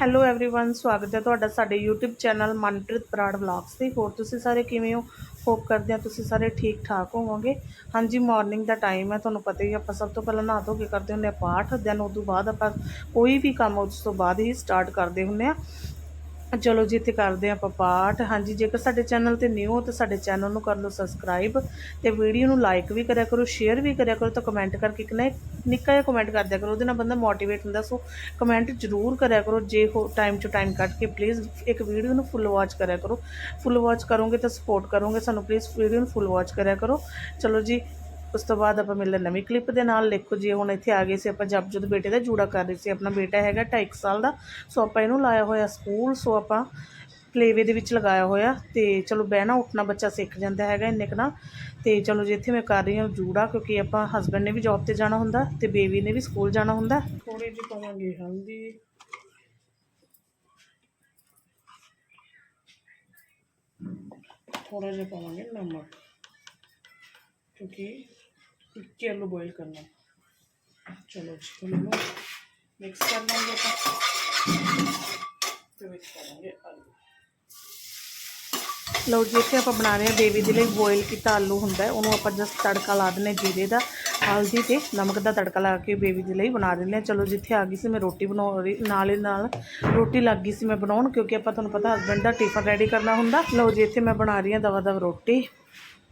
Hello everyone ਸਵਾਗਤ ਹੈ ਤੁਹਾਡਾ ਸਾਡੇ YouTube channel Manpreet Brar vlogs ਤੇ ਹੋਰ ਤੁਸੀਂ ਸਾਰੇ ਕਿਵੇਂ ਹੋ ਹੋਪ ਕਰਦੇ ਹਾਂ ਤੁਸੀਂ ਸਾਰੇ ਠੀਕ ਠਾਕ ਹੋਵੋਗੇ ਹਾਂਜੀ ਮਾਰਨਿੰਗ ਦਾ ਟਾਈਮ ਹੈ ਤੁਹਾਨੂੰ ਪਤਾ ਹੀ ਹੈ, ਆਪਾਂ ਸਭ ਤੋਂ ਪਹਿਲਾਂ ਨਹਾ ਧੋ ਕੇ ਕਰਦੇ ਹੁੰਦੇ ਆ ਪਾਠ ਦੈਨ ਉਸ ਤੋਂ ਬਾਅਦ ਆਪਾਂ ਕੋਈ ਵੀ ਕੰਮ ਉਸ ਤੋਂ ਬਾਅਦ ਹੀ ਸਟਾਰਟ ਕਰਦੇ ਹੁੰਦੇ ਆ ਚਲੋ ਜੀ, ਇੱਥੇ ਕਰਦੇ ਹਾਂ ਆਪਾਂ ਪਾਠ। ਹਾਂਜੀ, ਜੇਕਰ ਸਾਡੇ ਚੈਨਲ ਤੇ ਨਿਊ ਹੋ ਤਾਂ ਸਾਡੇ ਚੈਨਲ ਨੂੰ ਕਰ ਲਓ ਸਬਸਕ੍ਰਾਈਬ ਤੇ ਵੀਡੀਓ ਨੂੰ ਲਾਈਕ ਵੀ ਕਰਿਆ ਕਰੋ ਸ਼ੇਅਰ ਵੀ ਕਰਿਆ ਕਰੋ ਤਾਂ ਕਮੈਂਟ ਕਰਕੇ ਇੱਕ ਨਾ ਨਿੱਕਾ ਜਿਹਾ ਕਮੈਂਟ ਕਰ ਦਿਆ ਕਰੋ, ਉਹਦੇ ਨਾਲ ਬੰਦਾ ਮੋਟੀਵੇਟ ਹੁੰਦਾ। ਸੋ ਕਮੈਂਟ ਜ਼ਰੂਰ ਕਰਿਆ ਕਰੋ, ਜੇ ਹੋ ਟਾਈਮ ਟੂ ਟਾਈਮ ਕੱਢ ਕੇ ਪਲੀਜ਼ ਇੱਕ ਵੀਡੀਓ ਨੂੰ ਫੁੱਲ ਵਾਚ ਕਰਿਆ ਕਰੋ। ਫੁੱਲ ਵਾਚ ਕਰੋਗੇ ਤਾਂ ਸਪੋਰਟ ਕਰੋਗੇ ਸਾਨੂੰ ਪਲੀਜ਼ ਵੀਡੀਓ ਨੂੰ ਫੁੱਲ ਵਾਚ ਕਰਿਆ ਕਰੋ। ਚਲੋ ਜੀ ਉਸ ਤੋਂ ਬਾਅਦ ਆਪਾਂ ਮਿਲਦੇ ਨਵੀਂ ਕਲਿੱਪ ਦੇ ਨਾਲ। ਦੇਖੋ ਜੀ, ਹੁਣ ਇੱਥੇ ਆ ਗਏ ਸੀ ਆਪਾਂ ਜਪਜੋਤ ਬੇਟੇ ਦਾ ਜੂੜਾ ਕਰ ਰਹੇ ਸੀ। ਆਪਣਾ ਬੇਟਾ ਹੈਗਾ 2.5 ਸਾਲ ਦਾ। ਸੋ ਆਪਾਂ ਇਹਨੂੰ ਲਾਇਆ ਹੋਇਆ ਸਕੂਲ। ਸੋ ਆਪਾਂ ਪਲੇਵੇ ਦੇ ਵਿੱਚ ਲਗਾਇਆ ਹੋਇਆ। ਤੇ ਚਲੋ ਬਹਿਣਾ ਉੱਠਣਾ ਬੱਚਾ ਸਿੱਖ ਜਾਂਦਾ ਹੈਗਾ ਇੰਨੇ ਕੁ ਤੇ ਚਲੋ ਜੀ ਮੈਂ ਕਰ ਰਹੀ ਹਾਂ ਜੂੜਾ ਕਿਉਂਕਿ ਆਪਾਂ ਹਸਬੰਡ ਨੇ ਵੀ ਜੌਬ ਤੇ ਜਾਣਾ ਹੁੰਦਾ ਤੇ ਬੇਬੀ ਨੇ ਵੀ ਸਕੂਲ ਜਾਣਾ ਹੁੰਦਾ। ਥੋੜੀ ਜਿਹੀ ਪਾਵਾਂਗੇ ਹਲਦੀ। ਥੋੜਾ ਜਿਹਾ ਪਾਵਾਂਗੇ ਨਮਕ। ਕਿਉਂਕਿ ਇੱਕੇ ਆਲੂ ਬੋਇਲ ਕਰਨਾ। ਚਲੋ ਜੀ, ਹੁਣ ਇਹਨੂੰ ਮਿਕਸ ਕਰ ਲਾਂਗੇ ਆਪਾਂ। ਤੇ ਵਿੱਚ ਪਾਵਾਂਗੇ ਆਲੂ। ਲਓ ਜੀ, ਇੱਥੇ ਆਪਾਂ ਬਣਾ ਰਹੇ ਹਾਂ ਬੇਬੀ ਦੇ ਲਈ ਬੋਇਲ ਕੀਤਾ ਆਲੂ ਹੁੰਦਾ ਉਹਨੂੰ ਆਪਾਂ ਜਸਟ ਤੜਕਾ ਲਾ ਦਿੰਦੇ ਹਾਂ ਜੀਰੇ ਦਾ, ਹਲਦੀ ਤੇ ਨਮਕ ਦਾ ਤੜਕਾ ਲਾ ਕੇ ਬੇਬੀ ਦੇ ਲਈ ਬਣਾ ਦਿੰਦੇ ਹਾਂ। ਚਲੋ ਜਿੱਥੇ ਆ ਗਈ ਸੀ ਮੈਂ ਰੋਟੀ ਬਣਾ ਰਹੀ ਨਾਲ ਹੀ ਨਾਲ ਰੋਟੀ ਲੱਗ ਗਈ ਸੀ ਮੈਂ ਬਣਾਉਣ, ਕਿਉਂਕਿ ਆਪਾਂ ਤੁਹਾਨੂੰ ਪਤਾ ਹਸਬੈਂਡ ਦਾ ਟਿਫਨ ਰੈਡੀ ਕਰਨਾ ਹੁੰਦਾ। ਲਓ ਜੀ, ਇੱਥੇ ਮੈਂ ਬਣਾ ਰਹੀ ਹਾਂ ਦਵਾ ਦਵ ਰੋਟੀ।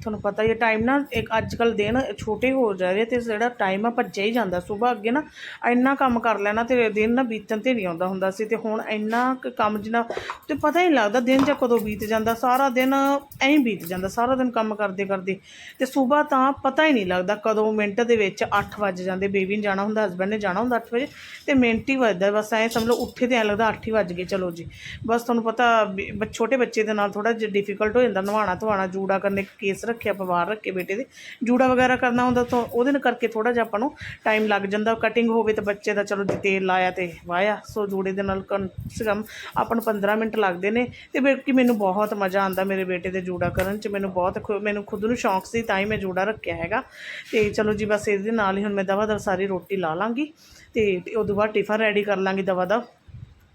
ਤੁਹਾਨੂੰ ਪਤਾ ਹੀ ਹੈ ਟਾਈਮ ਨਾ ਇੱਕ ਅੱਜ ਕੱਲ ਦਿਨ ਛੋਟੇ ਹੋ ਜਾ ਰਹੇ ਤੇ ਜਿਹੜਾ ਟਾਈਮ ਆ ਭੱਜਿਆ ਹੀ ਜਾਂਦਾ। ਸਵੇਰ ਅੱਗੇ ਨਾ ਇੰਨਾ ਕੰਮ ਕਰ ਲੈਣਾ ਤੇ ਦਿਨ ਨਾ ਬੀਤਣ ਤੇ ਨਹੀਂ ਆਉਂਦਾ ਹੁੰਦਾ ਸੀ ਤੇ ਹੁਣ ਇੰਨਾ ਕੁ ਕੰਮ ਜਿੰਨਾ ਤੇ ਪਤਾ ਹੀ ਨਹੀਂ ਲੱਗਦਾ ਦਿਨ ਜਾਂ ਕਦੋਂ ਬੀਤ ਜਾਂਦਾ, ਸਾਰਾ ਦਿਨ ਐਂ ਹੀ ਬੀਤ ਜਾਂਦਾ, ਸਾਰਾ ਦਿਨ ਕੰਮ ਕਰਦੇ ਕਰਦੇ। ਤੇ ਸਵੇਰ ਤਾਂ ਪਤਾ ਹੀ ਨਹੀਂ ਲੱਗਦਾ ਕਦੋਂ ਮਿੰਟ ਦੇ ਵਿੱਚ 8 ਵੱਜ ਜਾਂਦੇ, ਬੇਬੀ ਨੇ ਜਾਣਾ ਹੁੰਦਾ ਹਸਬੰਡ ਨੇ ਜਾਣਾ ਹੁੰਦਾ 8 ਵਜੇ ਤੇ ਮਿੰਟ ਹੀ ਵੱਜਦਾ, ਬਸ ਐਂ ਸਮਝ ਲਓ ਉੱਠੇ ਤੇ ਐਂ ਲੱਗਦਾ 8 ਹੀ ਵੱਜ ਗਏ, ਚਲੋ ਜੀ। ਬਸ ਤੁਹਾਨੂੰ ਪਤਾ ਵੀ ਛੋਟੇ ਬੱਚੇ ਦੇ ਨਾਲ ਥੋੜਾ ਜਿਹਾ ਡਿਫਿਕਲਟ ਹੋ ਜਾਂਦਾ ਨਵਾਉਣਾ ਧਵਾਣਾ ਜੂੜਾ ਕਰਨੇ, ਕੇਸ ਰੱਖਿਆ ਆਪਾਂ ਬਾਹਰ ਰੱਖੇ ਬੇਟੇ ਦੇ। ਜੂੜਾ ਵਗੈਰਾ ਕਰਨਾ ਹੁੰਦਾ ਤਾਂ ਉਹਦੇ ਨਾਲ ਕਰਕੇ ਥੋੜਾ ਜਿਹਾ ਆਪਾਂ ਨੂੰ ਟਾਈਮ ਲੱਗ ਜਾਂਦਾ। ਕਟਿੰਗ ਹੋਵੇ ਤਾਂ ਬੱਚੇ ਦਾ ਚਲੋ ਜੀ ਤੇਲ ਲਾਇਆ ਤੇ ਵਾਇਆ। ਸੋ ਜੂੜੇ ਦੇ ਨਾਲ ਕਮ ਸੇ ਕਮ ਆਪਾਂ ਨੂੰ 15 ਮਿੰਟ ਲੱਗਦੇ ਨੇ। ਤੇ ਬੇਕੀ ਮੈਨੂੰ ਬਹੁਤ ਮਜ਼ਾ ਆਉਂਦਾ ਮੇਰੇ ਬੇਟੇ ਦੇ ਜੂੜਾ ਕਰਨ 'ਚ। ਮੈਨੂੰ ਬਹੁਤ ਖੁ- ਮੈਨੂੰ ਖੁਦ ਨੂੰ ਸ਼ੌਂਕ ਸੀ ਤਾਂ ਹੀ ਮੈਂ ਜੂੜਾ ਰੱਖਿਆ ਹੈਗਾ। ਤੇ ਚਲੋ ਜੀ ਬਸ ਇਹਦੇ ਨਾਲ ਹੀ ਹੁਣ ਮੈਂ ਦਵਾ ਦਵ ਸਾਰੀ ਰੋਟੀ ਲਾ ਲਾਂਗੀ। ਤੇ ਉਦੋਂ ਬਾਅਦ ਟਿਫਨ ਰੈਡੀ ਕਰ ਲਾਂਗੀ ਦਵਾ ਦਾ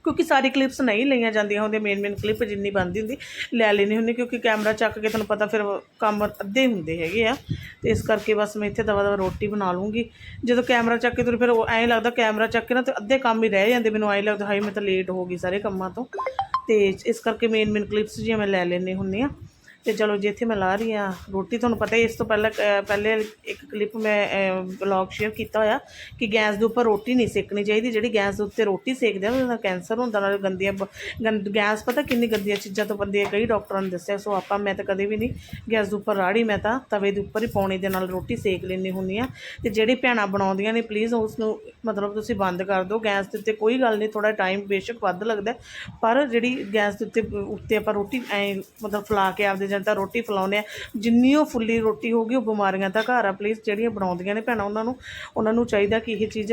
ਕਿਉਂਕਿ ਸਾਰੀ ਕਲਿੱਪਸ ਨਹੀਂ ਲਈਆਂ ਜਾਂਦੀਆਂ ਹੁੰਦੀਆਂ ਮੇਨ ਮੇਨ ਕਲਿੱਪ ਜਿੰਨੀ ਬਣਦੀ ਹੁੰਦੀ, ਲੈ ਲੈਣੀ ਹੁੰਦੀ, ਕਿਉਂਕਿ ਕੈਮਰਾ ਚੱਕ ਕੇ ਤੁਹਾਨੂੰ ਪਤਾ ਫਿਰ ਕੰਮ ਅੱਧੇ ਹੁੰਦੇ ਹੈਗੇ ਆ। ਤੇ ਇਸ ਕਰਕੇ ਬਸ ਮੈਂ ਇੱਥੇ ਦਵਾ ਦਵਾ ਰੋਟੀ ਬਣਾ ਲੂੰਗੀ ਜਦੋਂ ਕੈਮਰਾ ਚੱਕ ਕੇ ਤੁਹਾਨੂੰ ਫਿਰ ਉਹ ਐਂ ਲੱਗਦਾ ਕੈਮਰਾ ਚੱਕ ਕੇ ਨਾ ਤੇ ਅੱਧੇ ਕੰਮ ਹੀ ਰਹਿ ਜਾਂਦੇ, ਮੈਨੂੰ ਐਂ ਲੱਗਦਾ ਹਾਈ ਮੈਂ ਤਾਂ ਲੇਟ ਹੋ ਗਈ ਸਾਰੇ ਕੰਮਾਂ ਤੋਂ। ਤੇ ਇਸ ਕਰਕੇ ਮੇਨ ਮੇਨ ਕਲਿੱਪਸ ਜਿਹੀਆਂ ਮੈਂ ਲੈ ਲੈਣੀ ਹੁੰਦੀ ਆ। ਤੇ ਚਲੋ ਜਿੱਥੇ ਮੈਂ ਲਾ ਰਹੀ ਆ ਰੋਟੀ ਤੁਹਾਨੂੰ ਪਤਾ ਇਸ ਤੋਂ ਪਹਿਲਾਂ ਅਹ, ਪਹਿਲੇ ਇੱਕ ਕਲਿੱਪ ਮੈਂ ਬਲੌਗ ਸ਼ੇਅਰ ਕੀਤਾ ਹੋਇਆ ਕਿ ਗੈਸ ਦੇ ਉੱਪਰ ਰੋਟੀ ਨਹੀਂ ਸੇਕਣੀ ਚਾਹੀਦੀ ਜਿਹੜੀ ਗੈਸ ਦੇ ਉੱਤੇ ਰੋਟੀ ਸੇਕਦੇ ਆ ਉਹਦਾ ਕੈਂਸਰ ਹੁੰਦਾ ਨਾਲ ਗੰਦੀਆਂ ਬ- ਗੈਸ ਪਤਾ ਕਿੰਨੀ ਗੰਦੀਆਂ ਚੀਜ਼ਾਂ ਤੋਂ ਬੰਦੇ ਕਈ ਡਾਕਟਰਾਂ ਨੇ ਦੱਸਿਆ ਸੋ ਆਪਾਂ ਮੈਂ ਤਾਂ ਕਦੇ ਵੀ ਨਹੀਂ ਗੈਸ ਦੇ ਉੱਪਰ ਰਾੜੀ ਮੈਂ ਤਾਂ ਤਵੇ ਦੇ ਉੱਪਰ ਹੀ ਪੌਣੇ ਦੇ ਨਾਲ ਰੋਟੀ ਸੇਕ ਲੈਣੀ ਹੁੰਦੀ ਆ ਤੇ ਜਿਹੜੀ ਭੈਣਾਂ ਬਣਾਉਂਦੀਆਂ ਨੇ ਪਲੀਜ਼ ਉਸ ਨੂੰ ਮਤਲਬ ਤੁਸੀਂ ਬੰਦ ਕਰ ਦਿਓ ਗੈਸ ਦੇ ਉੱਤੇ ਕੋਈ ਗੱਲ ਨਹੀਂ ਥੋੜਾ ਟਾਈਮ ਬੇਸ਼ੱਕ ਵੱਧ ਲੱਗਦਾ ਪਰ ਜਿਹੜੀ ਗੈਸ ਦੇ ਉੱਤੇ ਉੱਤੇ ਆਪਾਂ ਰੋਟੀ ਐ ਮਤਲਬ ਫਲਾ ਕੇ ਆਪਦੇ ਜਨ ਤਾਂ ਰੋਟੀ ਫਲਾਉਂਦੇ ਆ। ਜਿੰਨੀ ਉਹ ਫੁੱਲੀ ਰੋਟੀ ਹੋਗੀ ਉਹ ਬਿਮਾਰੀਆਂ ਦਾ ਘਰ ਆ। ਪਲੀਜ਼ ਜਿਹੜੀਆਂ ਬਣਾਉਂਦੀਆਂ ਨੇ ਭੈਣਾਂ, ਉਹਨਾਂ ਨੂੰ ਉਹਨਾਂ ਨੂੰ ਚਾਹੀਦਾ ਕਿ ਇਹ ਚੀਜ਼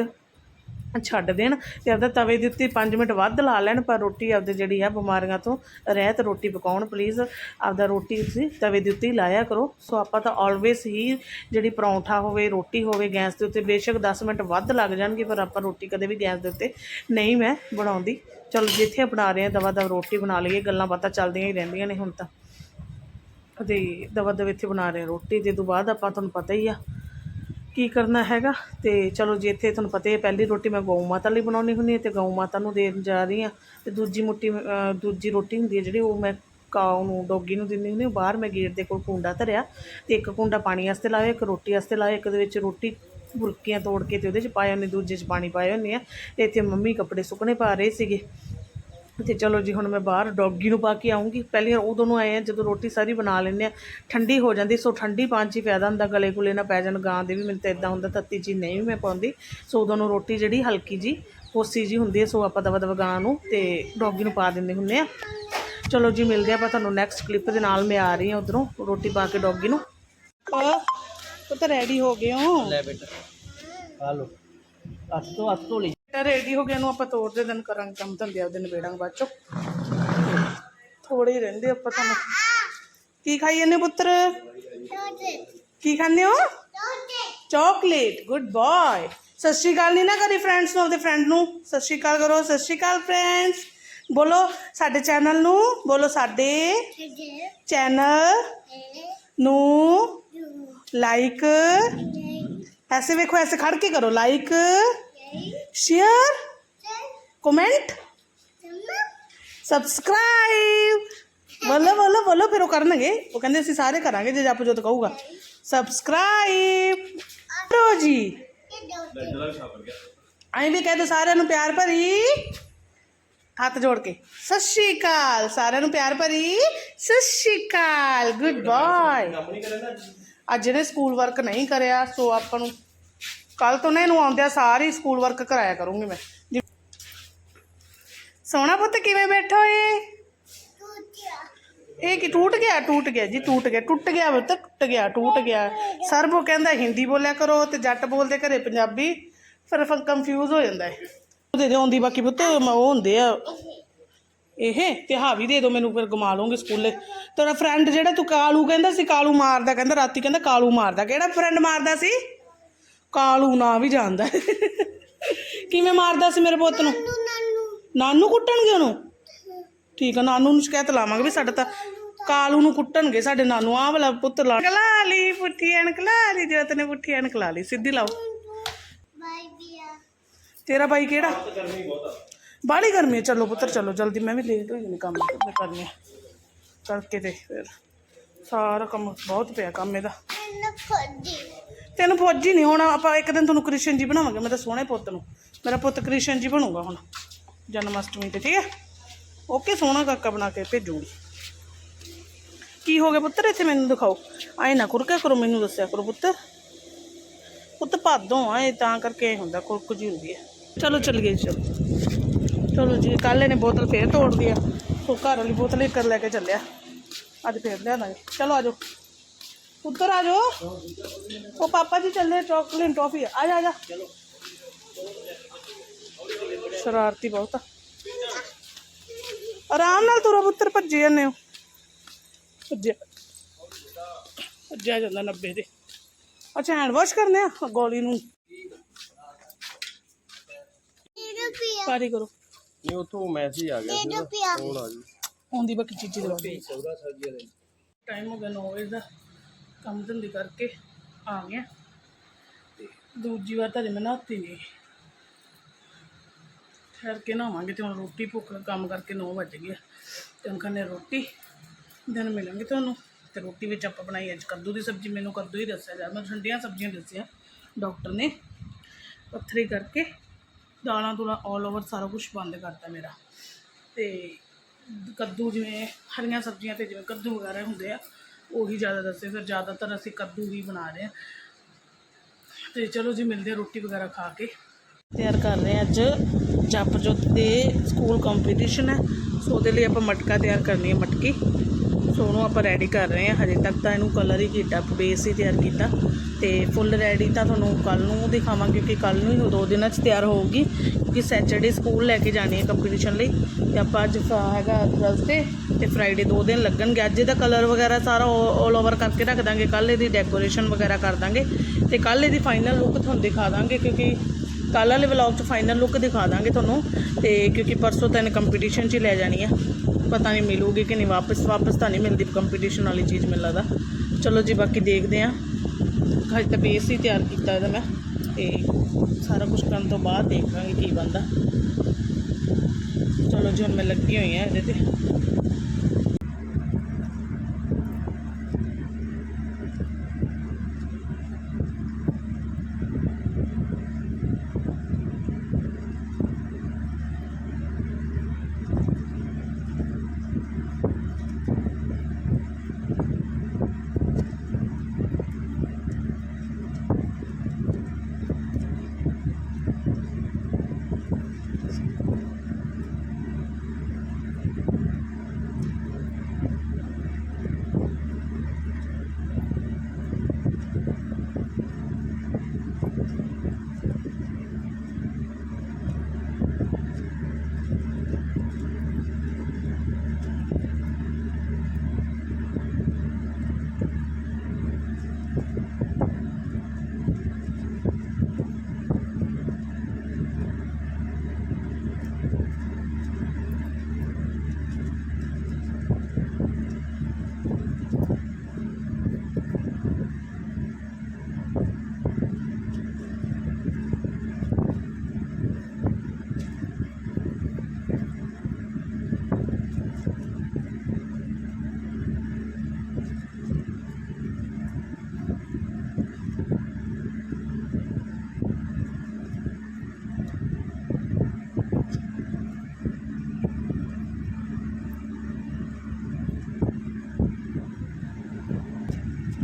ਛੱਡ ਦੇਣ ਤੇ ਆਪਦਾ ਤਵੇ ਦੇ ਉੱਤੇ 5 ਮਿੰਟ ਵੱਧ ਲਾ ਲੈਣ, ਪਰ ਰੋਟੀ ਆਪਦੇ ਜਿਹੜੀ ਆ ਬਿਮਾਰੀਆਂ ਤੋਂ ਰਹਿਤ ਰੋਟੀ ਪਕਾਉਣ। ਪਲੀਜ਼ ਆਪਦਾ ਰੋਟੀ ਤੁਸੀਂ ਤਵੇ ਦੇ ਉੱਤੇ ਹੀ ਲਾਇਆ ਕਰੋ। ਸੋ ਆਪਾਂ ਤਾਂ ਆਲਵੇਸ ਹੀ ਜਿਹੜੀ ਪਰੌਂਠਾ ਹੋਵੇ, ਰੋਟੀ ਹੋਵੇ, ਗੈਸ ਦੇ ਉੱਤੇ ਬੇਸ਼ੱਕ 10 ਮਿੰਟ ਵੱਧ ਲੱਗ ਜਾਣਗੇ, ਪਰ ਆਪਾਂ ਰੋਟੀ ਕਦੇ ਵੀ ਗੈਸ ਦੇ ਉੱਤੇ ਨਹੀਂ ਮੈਂ ਬਣਾਉਂਦੀ। ਚਲੋ ਜਿੱਥੇ ਬਣਾ ਰਹੇ ਆ ਦਵਾ ਦਵਾ ਰੋਟੀ ਬਣਾ ਲਈਏ, ਗੱਲਾਂ ਬਾਤਾਂ ਚੱਲਦੀਆਂ ਹੀ ਰਹਿੰਦੀਆਂ ਨੇ ਹੁਣ ਤਾਂ। ਤੇ ਦਵਾ ਦਵ ਇੱਥੇ ਬਣਾ ਰਹੇ ਰੋਟੀ ਤੇ ਤੋਂ ਬਾਅਦ ਆਪਾਂ ਤੁਹਾਨੂੰ ਪਤਾ ਹੀ ਆ ਕੀ ਕਰਨਾ ਹੈਗਾ। ਤੇ ਚਲੋ ਜੇ ਇੱਥੇ ਤੁਹਾਨੂੰ ਪਤਾ ਹੀ ਹੈ ਪਹਿਲੀ ਰੋਟੀ ਮੈਂ ਗਊ ਮਾਤਾ ਲਈ ਬਣਾਉਣੀ ਹੁੰਦੀ ਹੈ ਤੇ ਗਊ ਮਾਤਾ ਨੂੰ ਦੇਣ ਜਾ ਰਹੀ ਹਾਂ ਤੇ ਦੂਜੀ ਮੁੱਠੀ ਦੂਜੀ ਰੋਟੀ ਹੁੰਦੀ ਹੈ ਜਿਹੜੀ ਉਹ ਮੈਂ ਕਾਉ ਨੂੰ ਡੋਗੀ ਨੂੰ ਦਿੰਦੀ ਹੁੰਦੀ ਬਾਹਰ ਮੈਂ ਗੇਟ ਦੇ ਕੋਲ ਕੁੰਡਾ ਧਰਿਆ ਤੇ ਇੱਕ ਕੁੰਡਾ ਪਾਣੀ ਵਾਸਤੇ ਲਾਇਆ, ਇੱਕ ਰੋਟੀ ਵਾਸਤੇ ਲਾਇਆ, ਇੱਕ ਦੇ ਵਿੱਚ ਰੋਟੀ ਬੁਰਕੀਆਂ ਤੋੜ ਕੇ ਤੇ ਉਹਦੇ ਚ ਪਾਏ ਹੁੰਦੇ, ਦੂਜੇ ਚ ਪਾਣੀ ਪਾਏ ਹੁੰਦੇ ਆ। ਤੇ ਇੱਥੇ ਮੰਮੀ ਕੱਪੜੇ ਸੁੱਕਣੇ ਪਾ ਰਹੇ ਸੀਗੇ। ਤੇ ਚਲੋ ਜੀ ਹੁਣ ਮੈਂ ਬਾਹਰ ਡੌਗੀ ਨੂੰ ਪਾ ਕੇ ਆਉਂਗੀ ਪਹਿਲੇ ਉਦੋਂ ਨੂੰ ਆਏ ਆ ਜਦੋਂ ਰੋਟੀ ਸਾਰੀ ਬਣਾ ਲੈਂਦੇ ਆ। ਠੰਡੀ ਹੋ ਜਾਂਦੀ ਸੋ ਠੰਡੀ ਪਾਉਣ 'ਚ ਹੀ ਫਾਇਦਾ ਹੁੰਦਾ ਗਲੇ ਗੁਲੇ ਨਾ ਪੈ ਜਾਣ ਗਾਂ ਦੇ ਵੀ ਮੈਨੂੰ ਤਾਂ ਇਦਾਂ ਹੁੰਦਾ ਤੱਤੀ ਚੀਜ਼ ਨਹੀਂ ਵੀ ਮੈਂ ਪਾਉਂਦੀ। ਸੋ ਉਦੋਂ ਨੂੰ ਰੋਟੀ ਜਿਹੜੀ ਹਲਕੀ ਜੀ ਕੋਸੀ ਜੀ ਹੁੰਦੀ ਹੈ ਸੋ ਆਪਾਂ ਦਵਾ ਦਵਾ ਗਾਂ ਨੂੰ ਤੇ ਡੌਗੀ ਨੂੰ ਪਾ ਦਿੰਦੇ ਹੁੰਦੇ ਆ। ਚਲੋ ਜੀ ਮਿਲਦੇ ਆਪਾਂ ਤੁਹਾਨੂੰ ਨੈਕਸਟ ਕਲਿੱਪ ਦੇ ਨਾਲ ਮੈਂ ਆ ਰਹੀ ਹਾਂ ਉਧਰੋਂ ਰੋਟੀ ਪਾ ਕੇ ਡੌਗੀ ਨੂੰ। ਉਹ ਤਾਂ ਰੈਡੀ ਹੋ ਗਏ ਹੋ? ਲੈ ਬੇਟਾ ਆ ਲੋ ਹੱਥ ਤੋਂ ਹੱਥ ਤੋਂ ਲਈ। ਰੈਡੀ ਹੋ ਗਿਆ ਨੂੰ ਆਪਾਂ ਤੋਰ ਦੇ ਦਿਨ ਕਰਾਂਗੇ ਕੰਮ, ਧੰਦੇ ਆਪਦੇ ਨਿਬੇੜਾਂਗੇ ਬਾਅਦ ਚੋਂ। ਥੋੜੇ ਹੀ ਰਹਿੰਦੇ ਆਪਾਂ ਤੁਹਾਨੂੰ ਕੀ ਖਾਈ ਜਾਂਦੇ ਹੋ ਪੁੱਤਰ? ਕੀ ਖਾਂਦੇ ਹੋ? ਚਾਕਲੇਟ। ਗੁੱਡ ਬਾय ਸਤਿ ਸ਼੍ਰੀ ਅਕਾਲ ਨਹੀਂ ਨਾ ਕਰੀ ਫਰੈਂਡਸ ਨੂੰ, ਆਪਦੇ ਫਰੈਂਡ ਨੂੰ। ਸਤਿ ਸ਼੍ਰੀ ਅਕਾਲ ਕਰੋ, ਸਤਿ ਸ਼੍ਰੀ ਅਕਾਲ ਫਰੈਂਡਸ ਬੋਲੋ, ਸਾਡੇ ਚੈਨਲ ਨੂੰ, ਬੋਲੋ ਸਾਡੇ ਚੈਨਲ ਨੂੰ ਲਾਈਕ ਐਸੇ ਵੇਖੋ ਐਸੇ ਖੜ ਕੇ ਕਰੋ ਲਾਈਕ ਸ਼ੇਅਰ ਕਮੈਂਟ ਸਬਸਕ੍ਰਾਈਬ ਬੋਲੋ ਬੋਲੋ ਬੋਲੋ ਫਿਰ ਉਹ ਕਰਨਗੇ ਉਹ ਕਹਿੰਦੇ ਅਸੀਂ ਸਾਰੇ ਕਰਾਂਗੇ ਜੇ ਜਪ ਜੋਤ ਕਹੂਗਾ ਸਬਸਕ੍ਰਾਈਬ ਕਰੋ ਜੀ ਐਂ ਵੀ ਕਹਿ ਦੋ ਸਾਰਿਆਂ ਨੂੰ ਪਿਆਰ ਭਰੀ ਹੱਥ ਜੋੜ ਕੇ ਸਤਿ ਸ਼੍ਰੀ ਅਕਾਲ ਸਾਰਿਆਂ ਨੂੰ ਪਿਆਰ ਭਰੀ ਸਤਿ ਸ਼੍ਰੀ ਅਕਾਲ ਗੁੱਡ ਬਾਏ ਅੱਜ? ਇਹਨੇ ਸਕੂਲ ਵਰਕ ਨਹੀਂ ਕਰਿਆ ਸੋ ਆਪਾਂ ਨੂੰ ਕੱਲ ਤੋਂ ਨਾ ਇਹਨੂੰ ਆਉਂਦਿਆਂ ਸਾਰੀ ਸਕੂਲ ਵਰਕ ਕਰਾਇਆ ਕਰੂੰਗੀ ਮੈਂ। ਜੀ- ਸੋਹਣਾ ਪੁੱਤ ਕਿਵੇਂ ਬੈਠਾ ਏ ਇਹ ਕੀ ਟੂਟ ਗਿਆ? ਟੂਟ ਗਿਆ ਜੀ, ਟੁੱਟ ਗਿਆ। ਟੁੱਟ ਗਿਆ ਪੁੱਤ, ਟੁੱਟ ਗਿਆ, ਟੂਟ ਗਿਆ। ਸਰਬ ਕਹਿੰਦਾ ਹਿੰਦੀ ਬੋਲਿਆ ਕਰੋ ਤੇ ਜੱਟ ਬੋਲਦੇ ਘਰੇ ਪੰਜਾਬੀ, ਫਿਰ ਫਿਰ ਕੰਫਿਊਜ਼ ਹੋ ਜਾਂਦਾ ਹੈ। ਉਹਦੇ ਦੇ ਆਉਂਦੀ ਬਾਕੀ ਪੁੱਤ ਉਹ ਹੁੰਦੇ ਆ। ਇਹ ਤੇ ਹਾਵੀ ਦੇ ਦੋ ਮੈਨੂੰ, ਫਿਰ ਗਮਾ ਲਵਾਂਗੇ ਸਕੂਲੇ। ਤੇਰਾ ਫਰੈਂਡ ਜਿਹੜਾ ਤੂੰ ਕਾਲੂ ਕਹਿੰਦਾ ਸੀ, ਕਾਲੂ ਮਾਰਦਾ, ਕਹਿੰਦਾ ਰਾਤੀ ਕਹਿੰਦਾ ਕਾਲੂ ਮਾਰਦਾ। ਕਿਹੜਾ ਫਰੈਂਡ ਮਾਰਦਾ ਸੀ? ਕਾਲੂ ਨਾ ਵੀ ਜਾਣਦਾ ਕਿਵੇਂ ਮਾਰਦਾ ਸੀ ਮੇਰੇ ਪੁੱਤ ਨੂੰ? ਨਾਨੂ ਕੁੱਟਣਗੇ ਉਹਨੂੰ? ਠੀਕ ਆ ਨਾਨੂ ਨੂੰ ਸ਼ਿਕਾਇਤ ਲਾਵਾਂਗੇ ਵੀ ਸਾਡਾ ਤਾਂ ਕਾਲੂ ਨੂੰ ਕੁੱਟਣਗੇ ਸਾਡੇ ਨਾਨੂ ਆਹ ਵਾਲਾ ਪੁੱਤ ਲਾ ਲਾ ਲਈ ਪੁੱਠੀ ਅਣਕ ਲਾ ਲਈ ਜੋਤ ਨੇ ਪੁੱਠੀ ਅਣਕ ਲਾ ਲਈ ਸਿੱਧੀ ਲਾਓ। ਤੇਰਾ ਬਾਈ ਕਿਹੜਾ? ਬਾਹਲੀ ਗਰਮੀ ਹੈ ਚਲੋ ਪੁੱਤਰ ਚਲੋ ਜਲਦੀ ਮੈਂ ਵੀ ਲੇਟ ਹੋ ਜਾਣੀ ਕੰਮ ਮੈਂ ਕਰਨੀ ਆ। ਕਰਕੇ ਤੇ ਫਿਰ। ਸਾਰਾ ਕੰਮ ਬਹੁਤ ਪਿਆ ਕੰਮ ਇਹਦਾ। ਤੈਨੂੰ ਫੌਜੀ ਨਹੀਂ ਹੋਣਾ ਆਪਾਂ ਇੱਕ ਦਿਨ ਤੁਹਾਨੂੰ ਕ੍ਰਿਸ਼ਨ ਜੀ ਬਣਾਵਾਂਗੇ ਮੈਂ ਤਾਂ ਸੋਹਣੇ ਪੁੱਤ ਨੂੰ। ਮੇਰਾ ਪੁੱਤ ਕ੍ਰਿਸ਼ਨ ਜੀ ਬਣੂਗਾ ਹੁਣ ਜਨਮ ਅਸ਼ਟਮੀ ਤੇ ਠੀਕ ਹੈ? ਓਕੇ ਸੋਹਣਾ ਕਾਕਾ ਬਣਾ ਕੇ ਭੇਜੂਗੀ। ਕੀ ਹੋ ਗਿਆ ਪੁੱਤਰ ਇੱਥੇ ਮੈਨੂੰ ਦਿਖਾਓ। ਆਏ ਨਾ ਕੁਰਕਾ ਕਰੋ ਮੈਨੂੰ ਦੱਸਿਆ ਕਰੋ ਪੁੱਤ। ਪੁੱਤ ਭਾਦੋਂ ਆ ਇਹ ਤਾਂ ਕਰਕੇ ਇਹ ਹੁੰਦਾ ਕੁਰਕ ਜੀ ਹੁੰਦੀ ਹੈ। ਚਲੋ ਚੱਲੀਏ ਜੀ, ਚਲੋ। ਚਲੋ ਜੀ ਕੱਲ ਇਹਨੇ ਬੋਤਲ ਫੇਰ ਤੋੜਦੀ ਆ। ਸੋ ਘਰ ਵਾਲੀ ਬੋਤਲ ਇੱਕ ਲੈ ਕੇ ਚੱਲਿਆ। ਅੱਜ ਫੇਰ ਲਿਆਦਾਂਗੇ ਚਲੋ ਆਜੋ ਉੱਤਰ ਆਜੋ ਉਹ ਪਾਪਾ ਜੀ ਚੱਲੇ ਚਾਕਲੇਟ ਟੌਫੀ ਆ ਜਾ ਆ ਜਾ ਸ਼ਰਾਰਤੀ ਬਹੁਤ ਆ ਆਰਾਮ ਨਾਲ ਤੁਰੋ ਪੁੱਤਰ ਭੱਜੇ ਜਾਂਦੇ ਹੋ ਭੱਜਿਆ ਭੱਜਿਆ ਜਾਂਦਾ 90 ਦੇ ਅੱਛਾ ਹੈਂਡ ਵਾਸ਼ ਕਰਨੇ ਆ ਆਹ ਗੋਲੀ ਨੂੰ ਪਾਰੀ ਕਰੋ ਨਹੀਂ ਉਥੋਂ ਮੈਸੇਜ ਆ ਗਿਆ ਸੀ ਫੋਨ ਆ ਜੀ ਆਉਂਦੀ ਬਾਕੀ ਚੀਜ਼ੀ ਦੇ ਸੌਦਾ ਸਬਜ਼ੀ ਵਾਲੇ ਟਾਈਮ ਹੋ ਗਿਆ 9 ਵਜੇ ਦਾ ਕੰਮ ਧੰਦੇ ਕਰਕੇ ਆ ਗਿਆ ਤੇ ਦੂਜੀ ਵਾਰ ਤਾਂ ਮੈਂ ਨਹਾਤੀ ਨਹੀਂ ਠਹਿਰ ਕੇ ਨਹਾਵਾਂਗੇ ਤੇ ਹੁਣ ਰੋਟੀ ਭੁੱਖ ਕੰਮ ਕਰਕੇ 9 ਵੱਜ ਗਏ ਤੇ ਹੁਣ ਖਾਣੇ ਰੋਟੀ। ਦਿਨ ਮਿਲਾਂਗੇ ਤੁਹਾਨੂੰ। ਤੇ ਰੋਟੀ ਵਿੱਚ ਆਪਾਂ ਬਣਾਈ ਅੱਜ ਕੱਦੂ ਦੀ ਸਬਜ਼ੀ। ਮੈਨੂੰ ਕੱਦੂ ਹੀ ਦੱਸਿਆ ਜਾ। ਮੈਂ ਠੰਡੀਆਂ ਸਬਜ਼ੀਆਂ ਦੱਸਿਆ ਡਾਕਟਰ ਨੇ। ਪੱਥਰੀ ਕਰਕੇ ਦਾਲਾਂ ਦੂਲਾਂ ਆਲ ਓਵਰ ਸਾਰਾ ਕੁਝ ਬੰਦ ਕਰਤਾ ਮੇਰਾ। ਤੇ ਕੱਦੂ ਜਿਵੇਂ ਹਰੀਆਂ ਸਬਜ਼ੀਆਂ ਤੇ ਜਿਵੇਂ ਕੱਦੂ ਵਗੈਰਾ ਹੁੰਦੇ ਆ ਉਹੀ ਜ਼ਿਆਦਾ ਦੱਸੇ, ਫਿਰ ਜ਼ਿਆਦਾਤਰ ਅਸੀਂ ਕੱਦੂ ਹੀ ਬਣਾ ਰਹੇ ਹਾਂ। ਤੇ ਚਲੋ ਜੀ, ਮਿਲਦੇ ਹਾਂ ਰੋਟੀ ਵਗੈਰਾ ਖਾ ਕੇ। ਤਿਆਰ ਕਰ ਰਹੇ ਹਾਂ ਅੱਜ ਜਪ ਜੋਤ ਦੇ ਸਕੂਲ ਕੰਪੀਟੀਸ਼ਨ ਹੈ। ਸੋ ਉਹਦੇ ਲਈ ਆਪਾਂ ਮਟਕਾ ਤਿਆਰ ਕਰਨੀ ਹੈ, ਮਟਕੀ। ਸੋ ਉਹਨੂੰ ਆਪਾਂ ਰੈਡੀ ਕਰ ਰਹੇ ਹਾਂ। ਹਜੇ ਤੱਕ ਤਾਂ ਇਹਨੂੰ ਕਲਰ ਹੀ ਕੀਤਾ ਬੇਸ ਹੀ ਤਿਆਰ ਕੀਤਾ। ਤੇ ਫੁੱਲ ਰੈਡੀ ਤਾਂ ਤੁਹਾਨੂੰ ਕੱਲ ਨੂੰ ਦਿਖਾਵਾਂ ਕਿਉਂਕਿ ਕੱਲ ਨੂੰ ਹੀ ਦੋ ਦਿਨਾਂ 'ਚ ਤਿਆਰ ਹੋਊਗੀ, ਕਿਉਂਕਿ ਸੈਚਰਡੇ ਸਕੂਲ ਲੈ ਕੇ ਜਾਣੀ ਹੈ ਕੰਪੀਟੀਸ਼ਨ ਲਈ। ਤੇ ਆਪਾਂ ਅੱਜ ਫ- ਹੈਗਾ ਥਰਸਡੇ ਤੇ ਫਰਾਈਡੇ ਦੋ ਦਿਨ ਲੱਗਣਗੇ। ਅੱਜ ਇਹਦਾ ਕਲਰ ਵਗੈਰਾ ਸਾਰਾ ਆਲ ਓਵਰ ਕਰਕੇ ਰੱਖ ਦਾਂਗੇ। ਕੱਲ ਇਹਦੀ ਡੈਕੋਰੇਸ਼ਨ ਵਗੈਰਾ ਕਰ ਦਾਂਗੇ। ਤੇ ਕੱਲ ਇਹਦੀ ਫਾਈਨਲ ਲੁੱਕ ਤੁਹਾਨੂੰ ਦਿਖਾ ਦਾਂਗੇ, ਕਿਉਂਕਿ ਕੱਲ੍ਹ ਵਾਲੇ ਵਲੌਗ 'ਚ ਫਾਈਨਲ ਲੁੱਕ ਦਿਖਾ ਦਾਂਗੇ ਤੁਹਾਨੂੰ। ਤੇ ਕਿਉਂਕਿ ਪਰਸੋਂ ਤਾਂ ਕੰਪੀਟੀਸ਼ਨ 'ਚ ਹੀ ਲੈ ਜਾਣੀ ਆ ਪਤਾ ਨਹੀਂ ਮਿਲੂਗੀ ਕਿ ਨਹੀਂ, ਵਾਪਸ ਵਾਪਸ ਤਾਂ ਨਹੀਂ ਮਿਲਦੀ ਕੰਪੀਟੀਸ਼ਨ ਵਾਲੀ ਚੀਜ਼ ਮੈਨੂੰ ਲੱਗਦਾ। ਚਲੋ ਜੀ, ਬਾਕੀ ਦੇਖਦੇ ਹਾਂ। ਹਜੇ ਤਾਂ ਬੇਸ ਹੀ ਤਿਆਰ ਕੀਤਾ ਇਹਦਾ ਮੈਂ, ਤੇ ਸਾਰਾ ਕੁਝ ਕਰਨ ਤੋਂ ਬਾਅਦ ਦੇਖਾਂਗੇ ਕੀ ਬਣਦਾ। ਚਲੋ ਜੀ, ਹੁਣ ਮੈਂ ਲੱਗੀ ਹੋਈ ਹਾਂ ਇਹਦੇ ਤੇ।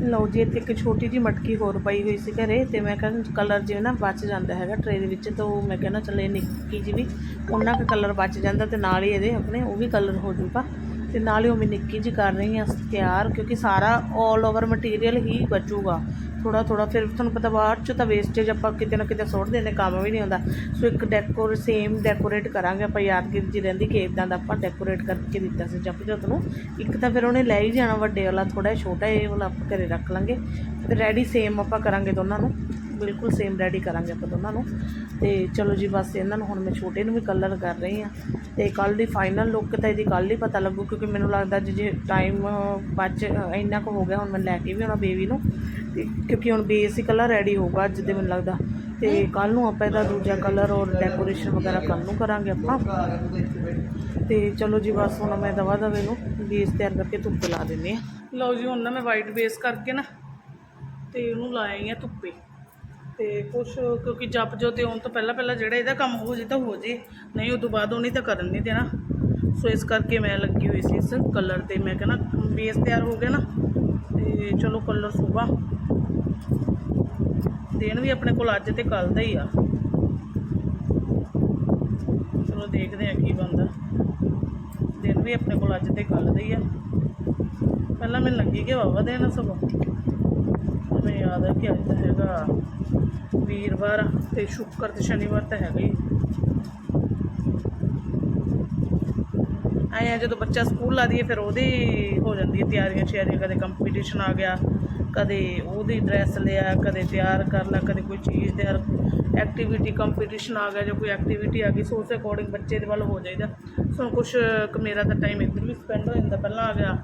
ਲਓ ਜੀ, ਇੱਥੇ ਇੱਕ ਛੋਟੀ ਜੀ ਮਟਕੀ ਹੋਰ ਪਈ ਹੋਈ ਸੀ ਘਰੇ ਤੇ ਮੈਂ ਕਹਿੰਦਾ ਕਲਰ ਜਿਵੇਂ ਨਾ ਬਚ ਜਾਂਦਾ ਹੈਗਾ ਟਰੇ ਦੇ ਵਿੱਚ, ਤਾਂ ਉਹ ਮੈਂ ਕਹਿੰਦਾ ਚੱਲ ਇਹ ਨਿੱਕੀ ਜੀ ਵੀ, ਉਹਨਾਂ ਦਾ ਕਲਰ ਬਚ ਜਾਂਦਾ ਤੇ ਨਾਲ ਹੀ ਇਹਦੇ ਆਪਣੇ, ਉਹ ਵੀ ਕਲਰ ਹੋ ਜਾਊਗਾ। ਤੇ ਨਾਲ ਹੀ ਉਹ ਮੈਂ ਨਿੱਕੀ ਜੀ ਕਰ ਰਹੀ ਹਾਂ ਤਿਆਰ, ਕਿਉਂਕਿ ਸਾਰਾ 올 ਓਵਰ ਮਟੀਰੀਅਲ ਹੀ ਬਚੂਗਾ। ਥੋੜਾ ਥੋੜਾ ਫਿਰ ਤੁਹਾਨੂੰ ਪਤਾ ਬਾਅਦ ਚ ਤਾਂ ਵੇਸਟੇਜ ਆਪਾਂ ਕਿਤੇ ਨਾ ਕਿਤੇ ਸੁੱਟ ਦਿੰਦੇ, ਕੰਮ ਵੀ ਨਹੀਂ ਹੁੰਦਾ। ਸੋ ਇੱਕ ਡੈਕੋਰ ਸੇਮ ਡੈਕੋਰੇਟ ਕਰਾਂਗੇ ਆਪਾਂ, ਯਾਦਗਿਰੀ ਜੀ ਰਹਿੰਦੀ ਕਿ ਇਦਾਂ ਦਾ ਆਪਾਂ ਡੈਕੋਰੇਟ ਕਰਕੇ ਦਿੱਤਾ ਸੀ ਜਪਜੋਤ ਨੂੰ। ਇੱਕ ਤਾਂ ਫਿਰ ਉਹਨੇ ਲੈ ਹੀ ਜਾਣਾ ਵੱਡੇ ਵਾਲਾ ਥੋੜਾ ਛੋਟਾ ਇਹ ਵਾਲਾ ਆਪਾਂ ਘਰੇ ਰੱਖ ਲਾਂਗੇ। ਤੇ ਰੈਡੀ ਸੇਮ ਆਪਾਂ ਕਰਾਂਗੇ ਦੋਨਾਂ ਨੂੰ। ਬਿਲਕੁਲ ਸੇਮ ਰੈਡੀ ਕਰਾਂਗੇ ਆਪਾਂ ਦੋਨਾਂ ਨੂੰ। ਤੇ ਚਲੋ ਜੀ ਬਸ ਇਹਨਾਂ ਨੂੰ ਹੁਣ ਮੈਂ ਛੋਟੇ ਨੂੰ ਵੀ ਕਲਰ ਕਰ ਰਹੀ ਆ ਤੇ ਕੱਲ ਦੀ ਫਾਈਨਲ ਲੁੱਕ ਤਾਂ ਇਹਦੀ ਕੱਲ ਹੀ ਪਤਾ ਲੱਗੂ ਕਿਉਂਕਿ ਮੈਨੂੰ ਲੱਗਦਾ ਜੇ- ਜੇ ਟਾਈਮ ਬਚ ਇੰਨਾ ਕੁ ਹੋ ਗਿਆ ਹੁਣ ਮੈਂ ਲੈ ਕੇ ਵੀ ਆਉਣਾ ਬੇਬੀ ਨੂੰ। ਤੇ ਕਿਉਂਕਿ ਹੁਣ ਬੇਸ ਹੀ ਕਲਰ ਰੈਡੀ ਹੋਊਗਾ ਅੱਜ ਦੇ ਮੈਨੂੰ ਲੱਗਦਾ। ਤੇ ਕੱਲ ਨੂੰ ਆਪਾਂ ਇਹਦਾ ਦੂਜਾ ਕਲਰ ਔਰ ਡੈਕੋਰੇਸ਼ਨ ਵਗੈਰਾ ਕੱਲ ਨੂੰ ਕਰਾਂਗੇ ਆਪਾਂ। ਤੇ ਚਲੋ ਜੀ ਬਸ ਹੁਣ ਮੈਂ ਦਵਾ ਦਵੇ ਨੂੰ ਬੇਸ ਤਿਆਰ ਕਰਕੇ ਧੁੱਪ ਲਾ ਦਿੰਦੇ ਆ ਲਓ ਜੀ ਹੁਣ ਨਾ ਮੈਂ ਵਾਈਟ ਬੇਸ ਕਰਕੇ ਨਾ ਤੇ ਉਹਨੂੰ ਲਾਇਆ ਆ ਧੁੱਪੇ। ਤੇ ਕੁਛ ਕਿਉਂਕਿ ਜਪ ਜੋ ਆਉਣ ਤੋਂ ਪਹਿਲਾਂ ਪਹਿਲਾਂ ਜਿਹੜਾ ਇਹਦਾ ਕੰਮ ਹੋ ਜੇ ਤਾਂ ਹੋ ਜੇ, ਨਹੀਂ ਉਹ ਤੋਂ ਬਾਅਦ ਉਹਨੇ ਤਾਂ ਕਰਨ ਨਹੀਂ ਦੇਣਾ। ਸੋ ਇਸ ਕਰਕੇ ਮੈਂ ਲੱਗੀ ਹੋਈ ਸੀ ਇਸ ਕਲਰ ਤੇ, ਮੈਂ ਕਹਿੰਦਾ ਬੇਸ ਤਿਆਰ ਹੋ ਗਿਆ ਨਾ, ਤੇ ਚਲੋ ਕਲਰ ਸੁਬਾ ਦਿਨ ਵੀ ਆਪਣੇ ਕੋਲ ਅੱਜ ਤੇ ਕੱਲ ਦਾ ਹੀ ਆ। ਚਲੋ ਦੇਖਦੇ ਆ ਕੀ ਬਣਦਾ। ਦਿਨ ਵੀ ਆਪਣੇ ਕੋਲ ਅੱਜ ਤੇ ਕੱਲ ਦਾ ਹੀ ਆ। ਪਹਿਲਾਂ ਮੈਨੂੰ ਲੱਗੀ ਕਿ ਵਾਵਾ ਦੇਣਾ ਸਗੋਂ। ਮੈਨੂੰ ਯਾਦ ਆ ਕਿ ਅੱਜ ਤਾਂ ਹੈਗਾ ਵੀਰਵਾਰ ਤੇ ਸ਼ੁੱਕਰ ਤੇ ਸ਼ਨੀਵਾਰ ਤਾਂ ਹੈਗਾ ਹੀ। ਆਇਆ ਜਦੋਂ ਬੱਚਾ ਸਕੂਲ ਲਾ ਦਈਏ, ਫਿਰ ਉਹਦੀ ਹੋ ਜਾਂਦੀ ਹੈ ਤਿਆਰੀਆਂ ਸ਼ਿਆਰੀਆਂ। ਕਦੇ ਕੰਪੀਟੀਸ਼ਨ ਆ ਗਿਆ, ਕਦੇ ਉਹਦੀ ਡਰੈਸ ਲਿਆ, ਕਦੇ ਤਿਆਰ ਕਰ ਲਿਆ ਕਦੇ ਕੋਈ ਚੀਜ਼ ਤਿਆਰ ਐਕਟੀਵਿਟੀ ਕੰਪੀਟੀਸ਼ਨ ਆ ਗਿਆ, ਜਾਂ ਕੋਈ ਐਕਟੀਵਿਟੀ ਆ ਗਈ, ਸੋ ਉਸ ਅਕੋਰਡਿੰਗ ਬੱਚੇ ਦੇ ਵੱਲ ਹੋ ਜਾਈਦਾ। ਸੋ ਕੁਛ ਮੇਰਾ ਤਾਂ ਟਾਈਮ ਇੱਧਰ ਵੀ ਸਪੈਂਡ ਹੋ ਜਾਂਦਾ, ਪਹਿਲਾਂ ਆ ਗਿਆ।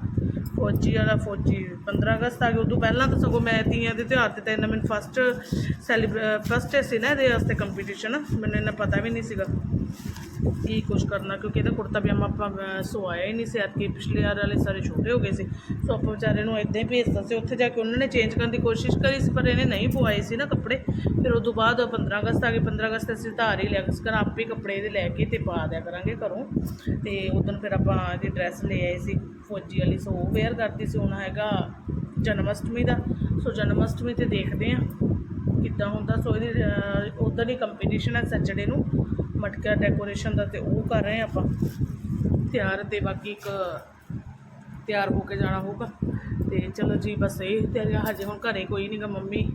ਫੌਜੀ ਵਾਲਾ ਫੌਜੀ 15 ਅਗਸਤ ਆ ਗਿਆ ਉਦੋਂ ਪਹਿਲਾਂ ਤਾਂ ਸਗੋਂ ਮੈਂ ਤੀਆਂ ਦੇ ਤਿਉਹਾਰ ਤੇ ਤਾਂ ਇਹਨਾਂ ਮੈਨੂੰ ਫਸਟ ਸੈਲੀਬ੍ਰੇ ਫਸਟ ਸੀ ਨਾ ਇਹਦੇ ਵਾਸਤੇ ਕੰਪੀਟੀਸ਼ਨ ਮੈਨੂੰ ਇਹਨਾਂ ਪਤਾ ਵੀ ਨਹੀਂ ਸੀਗਾ। ਕੀ ਕੁਛ ਕਰਨਾ, ਕਿਉਂਕਿ ਇਹਦਾ ਕੁੜਤਾ ਪਜਾਮਾ ਆਪਾਂ ਸਵਾਇਆ ਹੀ ਨਹੀਂ ਸੀ ਕਿ ਪਿਛਲੇ ਵਾਰ ਵਾਲੇ ਸਾਰੇ ਛੋਟੇ ਹੋ ਗਏ ਸੀ। ਸੋ ਆਪਾਂ ਵਿਚਾਰੇ ਨੂੰ ਇਦਾਂ ਹੀ ਭੇਜਦਾ ਸੀ। ਉੱਥੇ ਜਾ ਕੇ ਉਹਨਾਂ ਨੇ ਚੇਂਜ ਕਰਨ ਦੀ ਕੋਸ਼ਿਸ਼ ਕਰੀ ਸੀ, ਪਰ ਇਹਨੇ ਨਹੀਂ ਪਵਾਏ ਸੀ ਨਾ ਕੱਪੜੇ। ਫਿਰ ਉਸ ਤੋਂ ਬਾਅਦ 15 ਅਗਸਤ ਆ ਗਏ 15 ਅਗਸਤ ਅਸੀਂ ਧਾਰ ਹੀ ਲਿਆ ਕਿਸ ਕਰ ਆਪੇ ਕੱਪੜੇ ਇਹਦੇ ਲੈ ਕੇ ਤੇ ਪਾ ਦਿਆ ਕਰਾਂਗੇ ਘਰੋਂ। ਤੇ ਉਦੋਂ ਫਿਰ ਆਪਾਂ ਇਹਦੀ ਡਰੈਸ ਲੈ ਆਏ ਸੀ। ਫੌਜੀ ਵਾਲੀ, ਸੋ ਉਹ ਵੇਅਰ ਕਰਦੀ ਸੀ। ਹੁਣ ਹੈਗਾ ਜਨਮ ਅਸ਼ਟਮੀ ਦਾ। ਸੋ ਜਨਮ ਅਸ਼ਟਮੀ ਤੇ ਦੇਖਦੇ ਆ ਕਿੱਦਾਂ ਹੁੰਦਾ। ਸੋ ਇਹਦੀ ਉਧਰ ਹੀ ਕੰਪੀਟੀਸ਼ਨ ਹੈ ਸੈਚਰਡੇ ਨੂੰ। ਮਟਕਾ ਡੈਕੋਰੇਸ਼ਨ ਦਾ ਤੇ ਉਹ ਕਰ ਰਹੇ ਆਪਾਂ। ਤਿਆਰ ਤੇ ਬਾਕੀ ਇੱਕ ਤਿਆਰ ਹੋ ਕੇ ਜਾਣਾ ਹੋਊਗਾ। ਤੇ ਚਲੋ ਜੀ, ਬਸ ਇਹ ਤਿਆਰੀਆਂ। ਹਜੇ ਹੁਣ ਘਰੇ ਕੋਈ ਨਹੀਂਗਾ ਮੰਮੀ।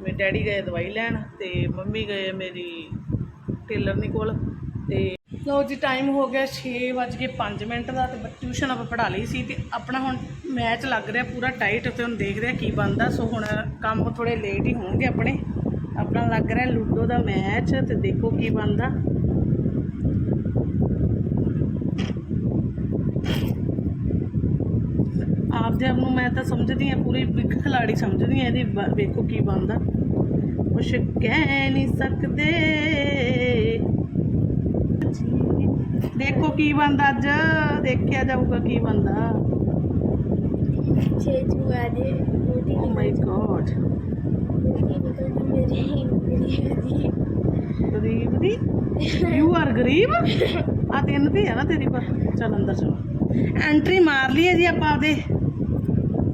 ਮੇਰੇ ਡੈਡੀ ਗਏ ਦਵਾਈ ਲੈਣ ਤੇ ਮੰਮੀ ਗਏ ਮੇਰੀ ਟੇਲਰ ਨੇ ਕੋਲ। ਤੇ ਲਓ ਜੀ, ਟਾਈਮ ਹੋ ਗਿਆ 6:05 ਮਿੰਟ ਦਾ ਤੇ ਟਿਊਸ਼ਨ ਆਪਾਂ ਪੜ੍ਹਾ ਲਈ ਸੀ ਤੇ ਆਪਣਾ ਹੁਣ ਮੈਚ ਲੱਗ ਰਿਹਾ ਪੂਰਾ ਟਾਈਟ ਤੇ ਹੁਣ ਦੇਖਦੇ ਆ ਕੀ ਬਣਦਾ। ਸੋ ਹੁਣ ਕੰਮ ਥੋੜੇ ਲੇਟ ਹੀ ਹੋਣਗੇ ਆਪਣੇ। ਆਪਣਾ ਲੱਗ ਰਿਹਾ ਲੂਡੋ ਦਾ ਮੈਚ ਤੇ ਦੇਖੋ ਕੀ ਬਣਦਾ। ਆਪਦੇ ਆਪ ਨੂੰ ਮੈਂ ਤਾਂ ਸਮਝਦੀ ਆ ਪੂਰੀ ਬਿਗ ਖਿਲਾੜੀ ਸਮਝਦੀ ਆ ਇਹਦੀ ਵੇਖੋ ਕੀ ਬਣਦਾ। ਕੁਛ ਕਹਿ ਨਹੀਂ ਸਕਦੇ। ਦੇਖੋ ਕੀ ਬਣਦਾ ਅੱਜ ਦੇਖਿਆ ਜਾਊਗਾ ਕੀ ਬਣਦਾ। ਛੇ ਚੂਆ ਦੇ ਬੋਟੀ ਓ ਮਾਈ ਦੀ ਗਰੀਬ ਦੀ? ਯੂ ਆਰ ਗਰੀਬ? ਆ ਤਿੰਨ ਤੇ ਆ ਨਾ ਤੇਰੀ ਪਰ। ਚੱਲ ਅੰਦਰ ਚਲੋ। ਐਂਟਰੀ ਮਾਰ ਲਈ ਹੈ ਜੀ ਆਪਾਂ ਆਪਦੇ।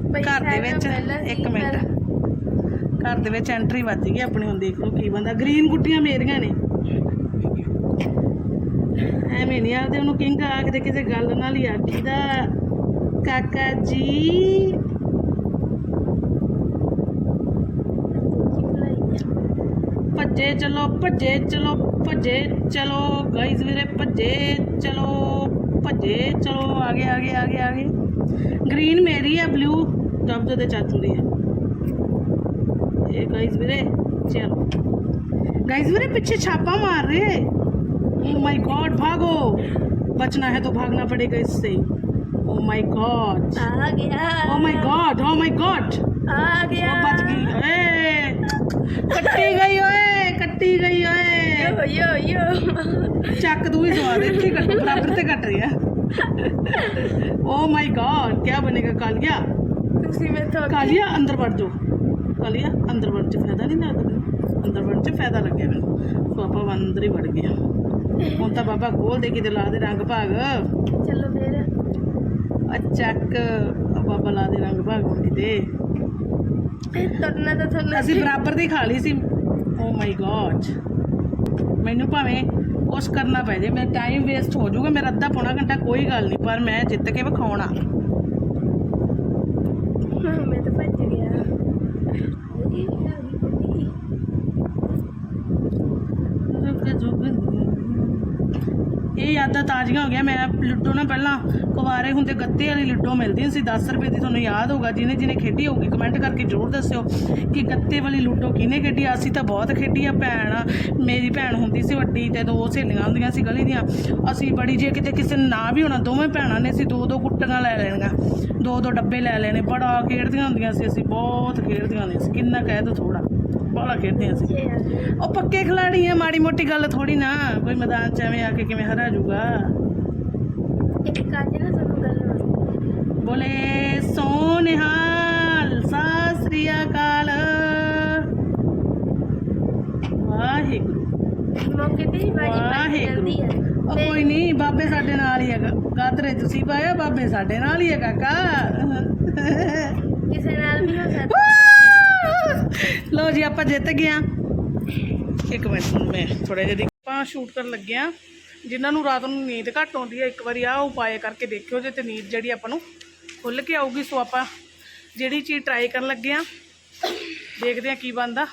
ਘਰ ਦੇ ਵਿੱਚ ਇੱਕ ਮਿੰਟ। ਘਰ ਦੇ ਵਿੱਚ ਐਂਟਰੀ ਵੱਜ ਗਈ ਆਪਣੀ ਹੁਣ ਦੇਖ ਲਓ ਕੀ ਬੰਦਾ। ਗ੍ਰੀਨ ਗੁੱਟੀਆਂ ਮੇਰੀਆਂ ਨੇ। ਐਵੇਂ ਨਹੀਂ ਆਖਦੇ ਉਹਨੂੰ ਕਿੰਗ ਆਖਦੇ ਕਿਸੇ ਗੱਲ ਨਾਲ ਹੀ ਆਖੀਦਾ ਕਾਕਾ ਜੀ। ਭੱਜੇ ਚਲੋ ਭੱਜੇ ਚਲੋ ਭੱਜੇ ਚਲੋ। ਗਾਈਜ਼ ਵੀਰੇ ਭੱਜੇ ਚਲੋ ਭੱਜੇ ਚਲੋ। ਆਗੇ ਆਗੇ ਆਗੇ ਆਗੇ ਗ੍ਰੀਨ ਮੇਰੀ ਹੈ ਬਲੂ टप जो चाचू दी है। गाइस मेरे चलो। गाइस मेरे पीछे छापा मार रहे ओ माय गॉड भागो। बचना है तो भागना पड़ेगा इससे। ओ माय गॉड आ गया। Oh my god oh my god आ गया। ओ बच गई ए कटी गई ओए। कटी गई ओए। यो यो चक दू ही सवा दे इतनी कट बराबर से कट रही है। ओ माय गॉड क्या बनेगा काल क्या ਤੁਸੀਂ ਮੈਥੋਂ ਕਾਲੀਆ ਅੰਦਰ ਵੜ ਜਾਓ। ਕਾਲੀਆ ਅੰਦਰ ਵੜ ਚ ਫਾਇਦਾ ਨਹੀਂ ਲੱਗਦਾ। ਮੈਨੂੰ। ਅੰਦਰ ਵੜ ਚ ਫਾਇਦਾ ਲੱਗਿਆ ਮੈਨੂੰ। ਆਪਾਂ ਅੰਦਰ ਹੀ ਵੜ ਗਏ ਹੁਣ ਤਾਂ ਬਾਬਾ ਖੋਲ ਦੇ ਕਿਤੇ ਲਾ ਦੇ ਰੰਗ ਭਾਗ। ਚਲੋ ਫਿਰ। ਆ ਚੱਕ। ਬਾਬਾ ਲਾ ਦੇ ਰੰਗ ਭਾਗ ਹੁਣ ਕਿਤੇ। ਤੁਰਨਾ ਤਾਂ ਤੁਹਾਨੂੰ ਅਸੀਂ ਬਰਾਬਰ ਦੀ ਖਾ ਲਈ ਸੀ। ਓ ਮਾਈ ਗॉड ਮੈਨੂੰ ਭਾਵੇਂ ਕੁਛ ਕਰਨਾ ਪੈ ਜੇ ਮੇਰਾ ਟਾਈਮ ਵੇਸਟ ਹੋ ਜਾਊਗਾ ਮੇਰਾ ਅੱਧਾ ਪੌਣਾ ਘੰਟਾ ਕੋਈ ਗੱਲ ਨਹੀਂ ਪਰ ਮੈਂ ਜਿੱਤ ਕੇ ਵਿਖਾਉਣਾ ਮੈਂ ਤਾਂ ਭੱਜ ਗਿਆ ਇਹ ਯਾਦਾਂ ਤਾਜ਼ੀਆਂ ਹੋ ਗਿਆ ਮੈਂ ਲੁੱਡੋ ਨਾ ਪਹਿਲਾਂ ਕੁਵਾਰੇ ਹੁੰਦੇ ਗੱਤੇ ਵਾਲੀ ਲੁੱਡੋ ਮਿਲਦੀ ਸੀ। 10 ਰੁਪਏ ਦੀ ਤੁਹਾਨੂੰ ਯਾਦ ਹੋਊਗਾ। ਜਿਹਨੇ ਜਿਹਨੇ ਖੇਡੀ ਹੋਊਗੀ ਕਮੈਂਟ ਕਰਕੇ ਜ਼ਰੂਰ ਦੱਸਿਓ ਕਿ ਗੱਤੇ ਵਾਲੀ ਲੁੱਡੋ ਕਿਹਨੇ ਖੇਡੀ। ਅਸੀਂ ਤਾਂ ਬਹੁਤ ਖੇਡੀ ਆ ਭੈਣ। ਮੇਰੀ ਭੈਣ ਹੁੰਦੀ ਸੀ ਵੱਡੀ ਤੇ ਦੋ ਸਹੇਲੀਆਂ ਹੁੰਦੀਆਂ ਸੀ ਗਲੀ ਦੀਆਂ। ਅਸੀਂ ਬੜੀ ਜੇ ਕਿਤੇ ਕਿਸੇ ਨੇ ਨਾ ਵੀ ਹੋਣਾ, ਦੋਵੇਂ ਭੈਣਾਂ ਨੇ ਅਸੀਂ ਦੋ ਦੋ ਗੁੱਟੀਆਂ ਲੈ ਲੈਣੀਆਂ। ਦੋ ਦੋ ਡੱਬੇ ਲੈ ਲੈਣੇ। ਬੜਾ ਖੇਡਦੀਆਂ ਹੁੰਦੀਆਂ ਸੀ। ਅਸੀਂ ਬਹੁਤ ਖੇਡਦੀਆਂ ਹੁੰਦੀਆਂ ਸੀ। ਕਿੰਨਾ ਕਹਿ ਦੋ ਥੋੜਾ ਬੜਾ ਖੇਡਦੀਆਂ ਸੀ ਉਹ ਪੱਕੇ ਖਿਲਾੜੀ ਆ ਮਾੜੀ ਮੋਟੀ ਗੱਲ ਥੋੜੀ ਨਾ। ਕੋਈ ਮੈਦਾਨ ਚ ਐਵੇਂ ਆ ਕੇ ਕਿਵੇਂ ਹਰਾ ਜੂਗਾ। ਇੱਕ ਕਾਜ ਨਾ ਤੁਹਾਨੂੰ ਗੱਲ ਦੱਸ। ਬੋਲੇ ਸੋਨਿਹਾਲ ਸਤਿ ਸ੍ਰੀ ਅਕਾਲ। ਵਾਹਿਗੁਰੂ। ਮੌਕੇ ਤੇ ਹੀ ਬਾਜੀ ਪੈ ਵਾਹਿਗੁਰੂ। ਜਾਂਦੀ ਹੈ ਉਹ ਕੋਈ ਨਹੀਂ ਬਾਬੇ ਸਾਡੇ ਨਾਲ ਹੀ ਹੈਗਾ। ਗਾਤਰੇ ਤੁਸੀਂ ਪਾਇਆ ਬਾਬੇ ਸਾਡੇ ਨਾਲ ਹੀ ਹੈ ਕਾਕਾ ਕਿਸੇ ਨਾਲ ਵੀ ਹੋ ਸਕਦਾ। ਲੋ ਜੀ, ਆਪਾਂ ਜਿੱਤ ਗਏ ਆ ਇੱਕ ਮਿੰਟ, ਮੈਂ ਥੋੜਾ ਜਿਹਾ ਆਪਾਂ ਸ਼ੂਟ ਕਰਨ ਲੱਗੇ ਆ ਜਿਨ੍ਹਾਂ ਨੂੰ ਰਾਤ ਨੂੰ ਨੀਂਦ ਘੱਟ ਆਉਂਦੀ ਹੈ, ਇੱਕ ਵਾਰੀ ਆਹ ਉਪਾਏ ਕਰਕੇ ਦੇਖਿਓ ਜੇ ਤੇ ਨੀਂਦ ਜਿਹੜੀ ਆਪਾਂ ਨੂੰ ਖੁੱਲ ਕੇ ਆਊਗੀ। ਸੋ ਆਪਾਂ ਜਿਹੜੀ ਚੀਜ਼ ਟਰਾਈ ਕਰਨ ਲੱਗੇ ਆ ਦੇਖਦੇ ਆ ਕੀ ਬਣਦਾ।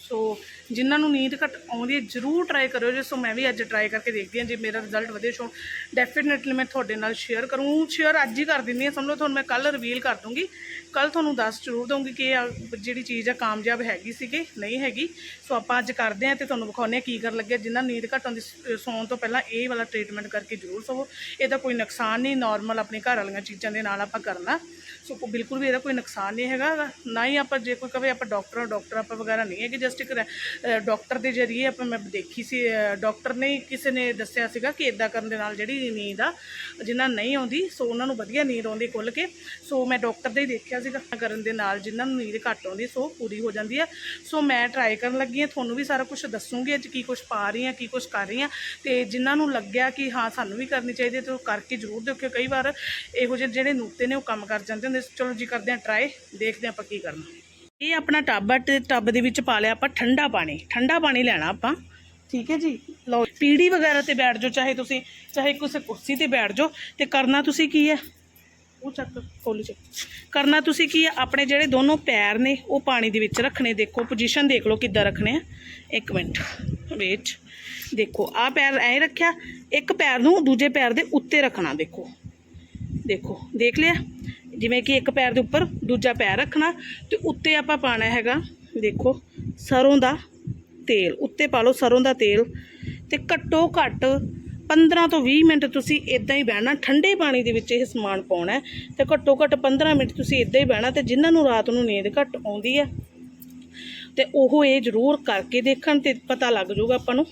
ਸੋ ਜਿਨ੍ਹਾਂ ਨੂੰ ਨੀਂਦ ਘੱਟ ਆਉਂਦੀ ਹੈ, ਜਰੂਰ ਟਰਾਈ ਕਰਿਓ ਜੇ। ਸੋ ਮੈਂ ਵੀ ਅੱਜ ਟਰਾਈ ਕਰਕੇ ਦੇਖਦੀ ਹਾਂ, ਜੇ ਮੇਰਾ ਰਿਜ਼ਲਟ ਵਧੀਆ ਸ਼ੋ ਡੈਫੀਨਿਟਲੀ ਮੈਂ ਤੁਹਾਡੇ ਨਾਲ ਸ਼ੇਅਰ ਕਰੂੰ। ਸ਼ੇਅਰ ਅੱਜ ਹੀ ਕਰ ਦਿੰਦੀ ਹਾਂ, ਸਮਝੋ ਤੁਹਾਨੂੰ ਮੈਂ ਕੱਲ ਰਿਵੀਲ ਕਰ ਦੂੰਗੀ ਕੱਲ ਤੁਹਾਨੂੰ ਦੱਸ ਜ਼ਰੂਰ ਦਊਂਗੀ ਕਿ ਇਹ ਜਿਹੜੀ ਚੀਜ਼ ਆ ਕਾਮਯਾਬ ਹੈਗੀ ਸੀਗੀ, ਨਹੀਂ ਹੈਗੀ। ਸੋ ਆਪਾਂ ਅੱਜ ਕਰਦੇ ਹਾਂ ਤੇ ਤੁਹਾਨੂੰ ਵਿਖਾਉਂਦੇ ਹਾਂ ਕੀ ਕਰਨ ਲੱਗੇ। ਜਿਨ੍ਹਾਂ ਨੀਂਦ ਘੱਟ ਆਉਂਦੀ ਸੌਣ ਤੋਂ ਪਹਿਲਾਂ ਇਹ ਵਾਲਾ ਟ੍ਰੀਟਮੈਂਟ ਕਰਕੇ ਜ਼ਰੂਰ ਸੋਵੋ। ਇਹਦਾ ਕੋਈ ਨੁਕਸਾਨ ਨਹੀਂ ਨਾਰਮਲ ਆਪਣੇ ਘਰ ਵਾਲੀਆਂ ਚੀਜ਼ਾਂ ਦੇ ਨਾਲ ਆਪਾਂ ਕਰਨਾ। ਸੋ ਬਿਲਕੁਲ ਵੀ ਇਹਦਾ ਕੋਈ ਨੁਕਸਾਨ ਨਹੀਂ ਹੈਗਾ। ਨਾ ਹੀ ਆਪਾਂ ਜੇ ਕੋਈ ਕਵੇ ਆਪਾਂ ਡਾਕਟਰ ਡਾਕਟਰ ਆਪਾਂ ਵਗੈਰਾ ਨਹੀਂ ਹੈਗੇ ਕਿ ਜਸਟ ਇੱਕ ਡਾਕਟਰ ਦੇ ਜਰੀਏ ਆਪਾਂ ਮੈਂ ਦੇਖੀ ਸੀ ਡਾਕਟਰ ਨੇ ਕਿਸੇ ਨੇ ਦੱਸਿਆ ਸੀਗਾ ਕਿ ਇਦਾਂ ਕਰਨ ਦੇ ਨਾਲ ਜਿਹੜੀ ਨੀਂਦ ਆ ਜਿਨ੍ਹਾਂ ਨਹੀਂ ਆਉਂਦੀ, ਸੋ ਉਹਨਾਂ ਨੂੰ ਵਧੀਆ ਨੀਂਦ ਆਉਂਦੀ ਖੁੱਲ ਕੇ। ਸੋ ਮੈਂ ਡਾਕਟਰ ਦੇ ਹੀ ਦੇਖਿਆ ਸੀਗਾ, ਕਰਨ ਦੇ ਨਾਲ ਜਿਨ੍ਹਾਂ ਨੂੰ ਨੀਂਦ ਘੱਟ ਆਉਂਦੀ, ਸੋ ਪੂਰੀ ਹੋ ਜਾਂਦੀ ਹੈ ਸੋ ਮੈਂ ਟਰਾਈ ਕਰਨ ਲੱਗੀ ਹਾਂ ਤੁਹਾਨੂੰ ਵੀ ਸਾਰਾ ਕੁਝ ਦੱਸੂਗੀ ਅੱਜ ਕੀ ਕੁਝ ਪਾ ਰਹੀ ਹਾਂ ਕੀ ਕੁਝ ਕਰ ਰਹੀ ਹਾਂ ਤੇ ਜਿਨ੍ਹਾਂ ਨੂੰ ਲੱਗਿਆ ਕਿ ਹਾਂ, ਸਾਨੂੰ ਵੀ ਕਰਨੀ ਚਾਹੀਦੀ ਹੈ ਤੇ ਉਹ ਕਰਕੇ ਜ਼ਰੂਰ ਦੇਖਿਓ ਕਈ ਵਾਰ ਇਹੋ ਜਿਹੇ ਜਿਹੜੇ ਨੂਤੇ ਨੇ, ਉਹ ਕੰਮ ਕਰ ਜਾਂਦੇ ਹੁੰਦੇ। ਚਲੋ ਜੀ, ਕਰਦੇ ਹਾਂ ਟਰਾਈ ਦੇਖਦੇ ਹਾਂ ਆਪਾਂ ਕੀ ਕਰਨਾ। ਇਹ ਆਪਣਾ ਟੱਬ ਆ ਤੇ ਟੱਬ ਦੇ ਵਿੱਚ ਪਾ ਲਿਆ ਆਪਾਂ ਠੰਡਾ ਪਾਣੀ ਠੰਡਾ ਪਾਣੀ ਲੈਣਾ ਆਪਾਂ। ਠੀਕ ਹੈ ਜੀ। ਲਓ ਪੀੜੀ ਵਗੈਰਾ ਤੇ ਬੈਠ ਜਾਓ ਚਾਹੇ ਤੁਸੀਂ ਚਾਹੇ ਕਿਸੇ ਕੁਰਸੀ ਤੇ ਬੈਠ ਜਾਓ ਤੇ ਕਰਨਾ ਤੁਸੀਂ ਕੀ ਹੈ? ਉਹ ਚੱਕ ਕੋਲੀ ਚ ਕਰਨਾ ਤੁਸੀਂ ਕੀ ਹੈ? ਆਪਣੇ ਜਿਹੜੇ ਦੋਨੋਂ ਪੈਰ ਨੇ ਉਹ ਪਾਣੀ ਦੇ ਵਿੱਚ ਰੱਖਣੇ ਦੇਖੋ ਪੋਜੀਸ਼ਨ ਦੇਖ ਲਓ ਕਿੱਦਾਂ ਰੱਖਣੇ ਆ। ਇੱਕ ਮਿੰਟ ਵੇਟ ਦੇਖੋ ਆ ਪੈਰ ਐ ਰੱਖਿਆ ਇੱਕ ਪੈਰ ਨੂੰ ਦੂਜੇ ਪੈਰ ਦੇ ਉੱਤੇ ਰੱਖਣਾ ਦੇਖੋ। ਦੇਖੋ ਦੇਖ ਲਿਆ? ਜਿਵੇਂ ਕਿ ਇੱਕ ਪੈਰ ਦੇ ਉੱਪਰ, ਦੂਜਾ ਪੈਰ ਰੱਖਣਾ, ਤੇ ਉੱਤੇ ਆਪਾਂ ਪਾਣਾ ਹੈਗਾ, ਦੇਖੋ, ਸਰੋਂ ਦਾ ਤੇਲ, ਉੱਤੇ ਪਾ ਲਓ ਸਰੋਂ ਦਾ ਤੇਲ, ਤੇ ਘੱਟੋ ਘੱਟ 15 ਤੋਂ 20 ਮਿੰਟ ਤੁਸੀਂ ਇਦਾਂ ਹੀ ਬਹਿਣਾ, ਠੰਡੇ ਪਾਣੀ ਦੇ ਵਿੱਚ ਇਹ ਸਮਾਨ ਪਾਉਣਾ ਹੈ, ਤੇ ਘੱਟੋ ਘੱਟ 15 ਮਿੰਟ ਤੁਸੀਂ ਇਦਾਂ ਹੀ ਬਹਿਣਾ, ਤੇ ਜਿਨ੍ਹਾਂ ਨੂੰ ਰਾਤ ਨੂੰ ਨੀਂਦ ਘੱਟ ਆਉਂਦੀ ਹੈ, ਤੇ ਉਹ ਇਹ ਜ਼ਰੂਰ ਕਰਕੇ ਦੇਖਣ, ਤੇ ਪਤਾ ਲੱਗ ਜਾਊਗਾ ਆਪਾਂ ਨੂੰ